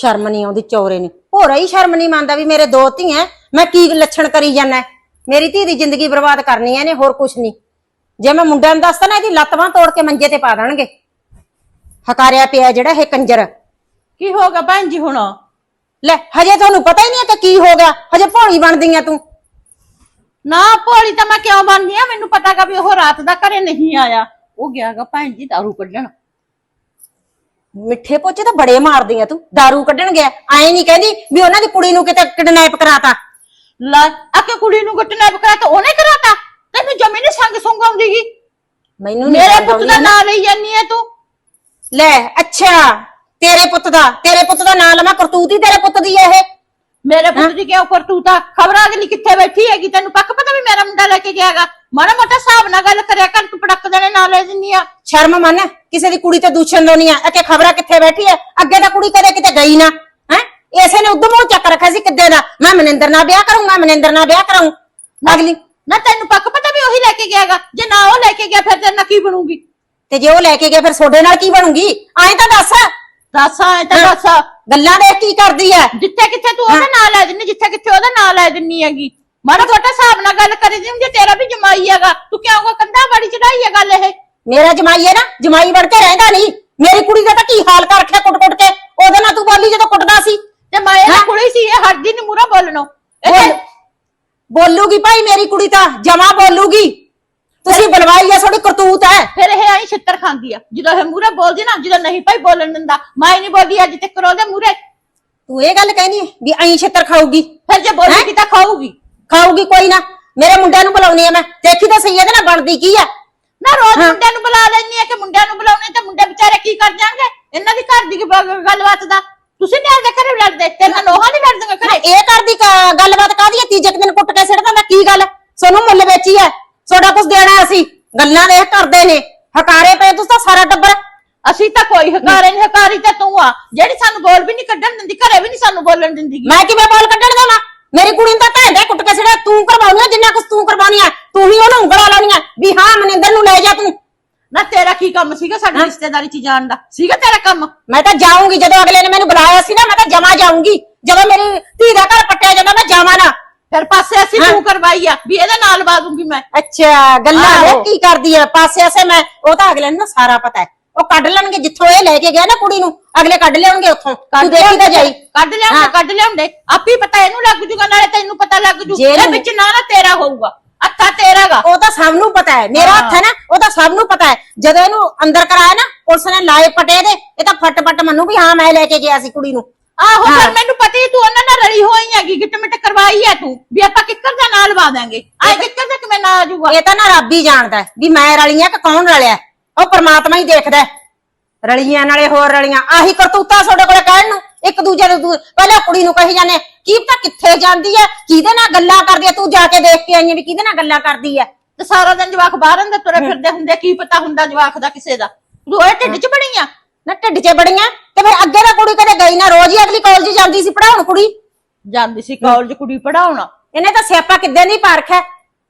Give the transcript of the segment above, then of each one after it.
ਸ਼ਰਮ ਨਹੀਂ ਆਉਂਦੀ ਚੌਰੇ ਨੇ ਹੋਰਾ ਹੀ ਸ਼ਰਮ ਨਹੀਂ ਮੰਨਦਾ ਵੀ ਮੇਰੇ ਦੋ ਧੀਆਂ ਮੈਂ ਕੀ ਲੱਛਣ ਕਰੀ ਜਾਂਦਾ ਮੇਰੀ ਧੀ ਦੀ ਜ਼ਿੰਦਗੀ ਬਰਬਾਦ ਕਰਨੀ ਐ ਨੇ ਹੋਰ ਕੁਛ ਨਹੀਂ। ਜੇ ਮੈਂ ਮੁੰਡਿਆਂ ਨੂੰ ਦੱਸਦਾ ਨਾ ਇਹਦੀ ਲੱਤ ਤੋੜ ਕੇ ਮੰਜੇ ਤੇ ਪਾ ਦੇਣਗੇ। ਹਕਾਰਿਆ ਪਿਆ ਜਿਹੜਾ ਇਹ ਕੰਜਰ। ਕੀ ਹੋਗਾ ਭੈਣ ਜੀ ਹੁਣ? ਲੈ ਹਜੇ ਤੁਹਾਨੂੰ ਪਤਾ ਹੀ ਨਹੀਂ ਹੈ ਕਿ ਕੀ ਹੋ ਗਿਆ। ਹਜੇ ਭੋਲੀ ਬਣਦੀ ਆ ਤੂੰ। ਨਾ ਭੋਲੀ ਤਾਂ ਮੈਂ ਕਿਉਂ ਬਣਦੀ ਆ? ਮੈਨੂੰ ਪਤਾਗਾ ਵੀ ਉਹ ਰਾਤ ਦਾ ਘਰੇ ਨਹੀਂ ਆਇਆ। ਉਹ ਗਿਆਗਾ ਭੈਣ ਜੀ ਦਾਰੂ ਕੱਢਣ। ਮਿੱਠੇ ਪੋਚੇ ਤਾਂ ਬੜੇ ਮਾਰਦੀ ਆ ਤੂੰ दारू ਕੱਢਣ ਗਿਆ ਐਂ ਨਹੀਂ ਕਹਿੰਦੀ ਵੀ ਉਹਨਾਂ ਦੀ ਕੁੜੀ ਨੂੰ ਕਿਤੇ ਕਿਡਨੈਪ ਕਰਾਤਾ। ਲੈ ਆਕੇ ਕੁੜੀ ਨੂੰ ਗੁੱਟਣਾ ਬਕਰਾ ਤਾਂ ਉਹਨੇ ਕਰਾਤਾ? ਤੈਨੂੰ ਜਮੀ ਨੀ ਸੰਗ ਸੁੰਗ ਆਉਂਦੀਗੀ। ਮੈਨੂੰ ਨੀ ਮੇਰੇ ਸਮਝ ਪੁੱਤ ਆਉਂਦੀ ਦਾ ਨਾ। ਨਾਂ ਲਈ ਜਾਨੀ ਐ ਤੂੰ। ਲੈ ਅੱਛਾ ਤੇਰੇ ਪੁੱਤ ਦਾ ਤੇਰੇ ਪੁੱਤ ਦਾ ਨਾਂ ਲਵਾਂ ਕਰਤੂਤ ਹੀ ਤੇਰੇ ਪੁੱਤ ਦੀ ਹੈ ਇਹ। ਮੇਰੇ ਪੁੱਤ ਦੀ ਕਿਉਂ ਕਰਤੂਤਾ? ਖਬਰਾਂ ਅਗਲੀ ਕਿੱਥੇ ਬੈਠੀ ਹੈਗੀ? ਤੈਨੂੰ ਪੱਕ ਪਤਾ ਵੀ ਮੇਰਾ ਮੁੰਡਾ ਲੈ ਕੇ ਗਿਆਗਾ? ਮਾੜਾ ਮੋਟਾ ਹਿਸਾਬ ਨਾਲ ਗੱਲ ਕਰਿਆ ਕਰ ਤੂੰ ਪੜਕ ਦੇਣੇ ਨਾਲ ਲੈ ਦਿੰਨੀ ਆ। ਸ਼ਰਮ ਮੰਨ। ਕਿਸੇ ਦੀ ਕੁੜੀ ਤੇ ਦੂਸ਼ਣ ਦੋਨੀ ਆ। ਕਿ ਖਬਰਾਂ ਕਿੱਥੇ ਬੈਠੀ ਹੈ ਅੱਗੇ ਤਾਂ ਕੁੜੀ ਕਦੇ ਕਿਤੇ ਗਈ ਨਾ ਹੈ? ਇਸੇ ਨੇ ਉਦੋਂ ਮੂੰਹ ਚੱਕ ਰੱਖਿਆ ਸੀ ਕਿੱਦੇ ਦਾ? ਮੈਂ ਮਨਿੰਦਰ ਨਾਲ ਵਿਆਹ ਕਰੂੰ ਮੈਂ ਮਨਿੰਦਰ ਨਾਲ ਵਿਆਹ ਕਰਾਉਂ ਅਗਲੀ ਨਾ ਤੈਨੂੰ ਪੱਕ ਪਤਾ ਵੀ ਉਹੀ ਲੈ ਕੇ ਗਿਆਗਾ ਜੇ ਨਾ ਉਹ ਲੈ ਕੇ ਗਿਆ ਫਿਰ ਤੇਰੇ ਨਾਲ ਕੀ ਬਣੂਗੀ? ਤੇ ਜੇ ਉਹ ਲੈ ਕੇ ਗਏ ਫਿਰ ਤੁਹਾਡੇ ਨਾਲ ਕੀ ਬਣੂਗੀ? ਐਂ ਤਾਂ ਦੱਸ। ਦੱਸ ਐ ਤਾਂ ਦੱਸ। ਗੱਲਾਂ ਦੇ ਕੀ ਕਰਦੀ ਐ? ਜਿੱਥੇ ਕਿੱਥੇ ਤੂੰ ਉਹਦਾ ਨਾਂ ਲੈ ਦਿੰਨੀ ਜਿੱਥੇ ਕਿੱਥੇ ਉਹਦਾ ਨਾਂ ਲੈ ਦਿੰਨੀ ਹੈਗੀ। ਮਾੜਾ ਮੋਟਾ ਹਿਸਾਬ ਨਾਲ ਗੱਲ ਕਰੀ ਜੇ ਤੇਰਾ ਵੀ ਜਮਾਈ ਹੈਗਾ। ਤੂੰ ਕਿਉਂ ਕੋ ਕੰਧਾ ਬੜੀ ਚੜਾਈ ਹੈ ਗੱਲ ਇਹ? ਮੇਰਾ ਜਮਾਈ ਹੈ ਨਾ ਜਮਾਈ ਬਣ ਕੇ ਰਹਿੰਦਾ ਨਹੀਂ। ਮੇਰੀ ਕੁੜੀ ਦਾ ਤਾਂ ਕੀ ਹਾਲ ਕਰ ਰੱਖਿਆ ਕੁੱਟ-ਕੁੱਟ ਕੇ? ਉਹਦੇ ਨਾਲ ਤੂੰ ਬੋਲੀ ਜਦੋਂ ਕੁੱਟਦਾ ਸੀ। ਤੇ ਮੈਂ ਇਹ ਕੁੜੀ ਸੀ ਇਹ ਹੱਦੀ ਨੀ ਮੂਰਾ ਬੋਲਣੋਂ। ਬੋਲ- ਬੋਲੂਗੀ ਭਾਈ ਮੇਰੀ ਕੁੜੀ ਤਾਂ ਜਮਾ ਬੋਲੂਗੀ। ਤੁਸੀਂ ਬਲਵਾਈ ਐ ਤੁਹਾਡੀ ਕਰਤੂਤ ਐ ਫਿਰ ਇਹ ਆਈ ਛਿੱਤਰ ਖਾਂਦੀ ਆ। ਜਦੋਂ ਇਹ ਮੂਰੇ ਬੋਲਦੀ ਨਾ ਜਦੋਂ ਨਹੀਂ ਭਾਈ ਬੋਲਣ ਦਿੰਦਾ। ਮੈਂ ਨਹੀਂ ਬੋਲਦੀ ਅੱਜ ਤੱਕ ਉਹਦੇ ਮੂਰੇ ਤੂੰ ਇਹ ਗੱਲ ਕਹਿਨੀ ਵੀ ਐਂ ਛਿੱਤਰ ਖਾਊਗੀ। ਫਿਰ ਜੇ ਬੋਲੇਗੀ ਤਾਂ ਖਾਊਗੀ। ਖਾਊਗੀ ਕੋਈ ਨਾ। ਮੇਰੇ ਮੁੰਡਿਆਂ ਨੂੰ ਬੁਲਾਉਣੀ ਐ ਮੈਂ। ਦੇਖੀ ਤਾਂ ਸਹੀ ਇਹਦੇ ਨਾਲ ਬਣਦੀ ਕੀ ਐ ਨਾ ਰੋਜ਼ ਮੁੰਡਿਆਂ ਨੂੰ ਬੁਲਾ ਲੈਣੀ ਆ ਕਿ ਮੁੰਡਿਆਂ ਨੂੰ ਬੁਲਾਉਣੇ ਤੇ ਮੁੰਡੇ ਵਿਚਾਰੇ ਕੀ ਕਰ ਜਾਣਗੇ? ਇਹਨਾਂ ਦੀ ਘਰ ਦੀ ਕੀ ਬ- ਗੱਲਬਾਤ ਦਾ। ਤੁਸੀਂ ਨਹੀਂ ਆਪਦੇ ਘਰੇ ਲੜਦੇ ਤੇ ਨਾ ਲੋਹਾ ਨਹੀਂ ਲੜਦੇ ਘਰੇ? ਇਹ ਕਰਦੀ ਕ- ਗੱਲਬਾਤ ਕਾਦੀ ਐ ਤੀਜੇ ਕੁ ਦਿਨ ਕੁੱਟ ਕੇ ਸਿੱਟ ਦਿੰਦਾ ਕੀ ਗੱਲ? ਸੋਨੂੰ ਮੁੱਲ ਵੇਚੀ ਐ ਤੁਹਾਡਾ ਕੁਝ ਦੇਣਾ ਅਸੀਂ। ਗੱਲਾਂ ਦੇ ਕਰਦੇ ਨੇ। ਹਕਾਰੇ ਪਏ ਤੁਸੀਂ ਤਾਂ ਸਾਰਾ ਟੱਬਰ। ਅਸੀਂ ਤਾਂ ਕੋਈ ਹਕਾਰੇ ਨਹੀਂ ਹਕਾਰੀ ਤਾਂ ਤੂੰ ਆ। ਜਿਹੜੀ ਸਾਨੂੰ ਗੋਲ ਵੀ ਨਹੀਂ ਕੱਢਣ ਦਿੰਦੀ ਘਰੇ ਵੀ ਨਹੀਂ ਸਾਨੂੰ ਬੋਲਣ ਦਿੰਦੀ। ਗੀ। ਮੈਂ ਕਿਵੇਂ ਬੋਲ ਕੱਢਣ ਦੇਵਾਂ? ਮੇਰੀ ਕੁੜੀ ਨੂੰ ਤਾਂ ਭੈਂਦੇ ਕੁੱਟ ਕੇ ਸਿੜਾ ਤੂੰ ਕਰਵਾਉਣੀ ਆ ਜਿੰਨਾ ਕੁਛ ਤੂੰ ਕਰਵਾਉਣੀ ਆ ਤੂੰ ਹੀ ਉਹਨੂੰ ਉਂਗਲਾਂ ਲਾਉਣੀ ਆ ਵੀ ਹਾਂ ਮਨਿੰਦਰ ਨੂੰ ਲੈ ਜਾ ਤੂੰ। ਨਾ ਤੇਰਾ ਕੀ ਕੰਮ ਸੀਗਾ ਸਾਡੀ ਰਿਸ਼ਤੇਦਾਰੀ ਚ ਜਾਣ ਦਾ? ਸੀਗਾ ਤੇਰਾ ਕੰਮ? ਮੈਂ ਤਾਂ ਜਾਊਂਗੀ ਜਦੋਂ ਅਗਲੇ ਨੇ ਮੈਨੂੰ ਬੁਲਾਇਆ ਸੀ ਨਾ ਮੈਂ ਤਾਂ ਜਮਾ ਜਾਊਂਗੀ। ਜਦੋਂ ਮੇਰੀ ਧੀ ਦਾ ਘਰ ਪੱਟਿਆ ਜਾਂਦਾ ਮੈਂ ਜਾਵਾਂ ਨਾ। ਫਿਰ ਪਾਸੇ ਅਸੀਂ ਤੂੰ ਕਰਵਾਈ ਆ ਵੀ ਇਹਦੇ ਨਾਲ ਦੂੰਗੀ ਮੈਂ। ਅੱਛਾ ਗੱਲਾਂ। ਇਹ ਕੀ ਕਰਦੀ ਆ? ਪਾਸੇ ਆਸੇ ਮੈਂ ਉਹ ਤਾਂ ਅਗਲੇ ਨੂੰ ਨਾ ਸਾਰਾ ਪਤਾ ਹੈ। ਉਹ ਕੱਢ ਲੈਣਗੇ ਜਿੱਥੋਂ ਇਹ ਲੈ ਕੇ ਗਿਆ ਨਾ ਕੁੜੀ ਨੂੰ। ਅਗਲੇ ਕੱਢ ਲਿਆਉਣਗੇ ਉੱਥੋਂ। ਤੂੰ ਦੇਖੀ ਤਾਂ ਜਾਈ। ਕੱਢ ਲਿਆਉਂਦੇ। ਕੱਢ ਲਿਆਉਂਦੇ। ਆਪੀ ਪਤਾ ਇਹਨੂੰ ਲੱਗ ਜੂਗਾ ਨਾਲੇ ਤੈਨੂੰ ਪਤਾ ਲੱਗ ਜੂ। ਜੇ ਵਿੱਚ ਨਾ ਨਾ ਤੇਰਾ ਹੋਊਗਾ। ਅੱਖਾਂ ਤੇਰਾਗਾ। ਉਹ ਤਾਂ ਸਭ ਨੂੰ ਪਤਾ ਹੈ। ਮੇਰਾ ਹੱਥ ਹੈ ਨਾ ਉਹ ਤਾਂ ਸਭ ਨੂੰ ਪਤਾ ਹੈ। ਜਦੋਂ ਇਹਨੂੰ ਅੰਦਰ ਕਰਾਇਆ ਨਾ ਪੁਲਿਸ ਨੇ ਲਾਏ ਪਟੇ ਦੇ ਇਹ ਤਾਂ ਫਟ ਫਟ ਮੰਨੂ ਵੀ ਹਾਂ ਮੈਂ ਲੈ ਕੇ ਗਿਆ ਸੀ ਕੁੜੀ ਨੂੰ। ਆਹੋ ਹਾਂ। ਫਿਰ ਮੈਨੂੰ ਪਤਾ ਹੀ ਤੂੰ ਉਹਨਾਂ ਨਾਲ ਰਲੀ ਹੋਈ ਹੈਗੀ ਗਿੱਟ ਮਿੱਟ ਕਰਵਾਈ ਹੈ ਤੂੰ। ਵੀ ਆਪਾਂ ਕਿੱਕਰ ਦਾ ਨਾਲ ਵਾ ਦਾਂਗੇ ਆਏ ਕਿੱਕਰ ਦਾ ਕਿਵੇਂ ਨਾ ਆ ਜਾਊਗਾ? ਇਹ ਤਾਂ ਨਾ ਰੱਬ ਹੀ ਜਾਣਦਾ ਹੈ ਵੀ ਮੈਂ ਰਲੀਆਂ ਕਿ ਕੌਣ ਰਲਿਆ ਉਹ ਪ੍ਰਮਾਤਮਾ ਹੀ ਦੇਖਦਾ ਹੈ। ਰਲੀਆਂ ਨਾਲੇ ਹੋਰ ਰਲੀਆਂ ਆਹੀ ਕਰਤੂਤਾ ਤੁਹਾਡੇ ਕੋਲੇ ਕਹਿਣ ਨੂੰ ਇੱਕ ਦੂਜੇ ਨੂੰ ਦੂ- ਪਹਿਲਾਂ ਕੁੜੀ ਨੂੰ ਕਹੀ ਜਾਂਦੇ ਕੀ ਪਤਾ ਕਿੱਥੇ ਜਾਂਦੀ ਹੈ ਕਿਹਦੇ ਨਾਲ ਗੱਲਾਂ ਕਰਦੀ ਹੈ ਤੂੰ ਜਾ ਕੇ ਦੇਖ ਕੇ ਆਈ ਹੈ ਵੀ ਕਿਹਦੇ ਨਾਲ ਗੱਲਾਂ ਕਰਦੀ ਹੈ ਤੇ ਸਾਰਾ ਦਿਨ ਜਵਾਕ ਬਾਹਰ ਅੰਦਰ ਤੁਰੇ ਫਿਰਦੇ ਹੁੰਦੇ ਕੀ ਪਤਾ ਹੁੰਦਾ ਜਵਾਕ ਦਾ ਕਿਸੇ ਦਾ। ਤੂੰ ਇਹ ਢਿੱਡ 'ਚ ਬਣੀ ਆ ਨਾ ਢਿੱਡ 'ਚ ਬੜੀਆਂ ਤੇ ਫਿਰ ਅੱਗੇ ਤਾਂ ਕੁੜੀ ਕਦੇ ਗਈ ਨਾ ਰੋਜ਼ ਹੀ ਅਗਲੀ ਕਾਲਜ ਜਾਂਦੀ ਸੀ ਪੜਾਉਣ ਕੁੜੀ। ਜਾਂਦੀ ਸੀ ਕਾਲਜ ਕੁੜੀ ਪੜਾਉਣਾ ਇਹਨੇ ਤਾਂ ਸਿਆਪਾ ਕਿੱਦਾਂ ਨਹੀਂ ਪਾਰਖਿਆ?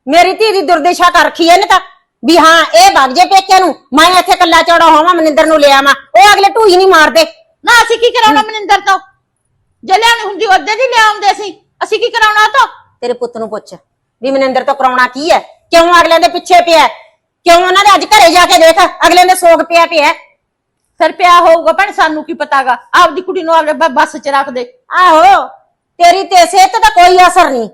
ਮੇਰੀ ਧੀ ਦੀ ਦੁਰਦਿਸ਼ਾ ਕਰ ਰੱਖੀ ਐ ਇਹਨੇ ਤਾਂ। ਵੀ ਹਾਂ ਇਹ ਵਗ ਜੇ ਪੇਕਿਆਂ ਨੂੰ। ਮੈਂ ਇੱਥੇ ਕੱਲਾ ਚੌੜਾ ਹੋਵਾਂ ਮਨਿੰਦਰ ਨੂੰ ਲਿਆ ਆਵਾਂ। ਉਹ ਅਗਲੇ ਢੂਈ ਨਹੀਂ ਮਾਰਦੇ। ਨਾ ਅਸੀਂ ਕੀ ਕਰਾਉਣਾ ਮਨਿੰਦਰ ਤੋਂ? ਜੇ ਲਿਆਉਣੀ ਹੁੰਦੀ ਉਹਦੇ ਦੀ ਲਿਆਉਂਦੇ ਸੀ। ਅਸੀਂ ਕੀ ਕਰਾਉਣਾ ਉਹ ਤੋਂ? ਤੇਰੇ ਪੁੱਤ ਨੂੰ ਪੁੱਛ ਵੀ ਮਨਿੰਦਰ ਤੋਂ ਕਰਾਉਣਾ ਕੀ ਹੈ? ਕਿਉਂ ਅਗਲਿਆਂ ਦੇ ਪਿੱਛੇ ਪਿਆ ਹੈ? ਕਿਉਂ ਉਹਨਾਂ ਦੇ ਅੱਜ ਘਰੇ ਜਾ ਕੇ ਦੇਖ ਅਗਲਿਆਂ ਦੇ ਸੋਗ ਪਿਆ ਪਿਆ ਹੈ। ਫਿਰ ਪਿਆ ਹੋਊਗਾ ਭੈਣ ਸਾਨੂੰ ਕੀ ਪਤਾਗਾ? ਆਪਦੀ ਕੁੜੀ ਨੂੰ ਆਪਦੇ ਬ- ਬੱਸ 'ਚ ਰੱਖ ਦੇ। ਆਹੋ ਤੇਰੀ ਤੇ ਸਿਹਤ ਤਾਂ ਕੋਈ ਅਸਰ ਨਹੀਂ।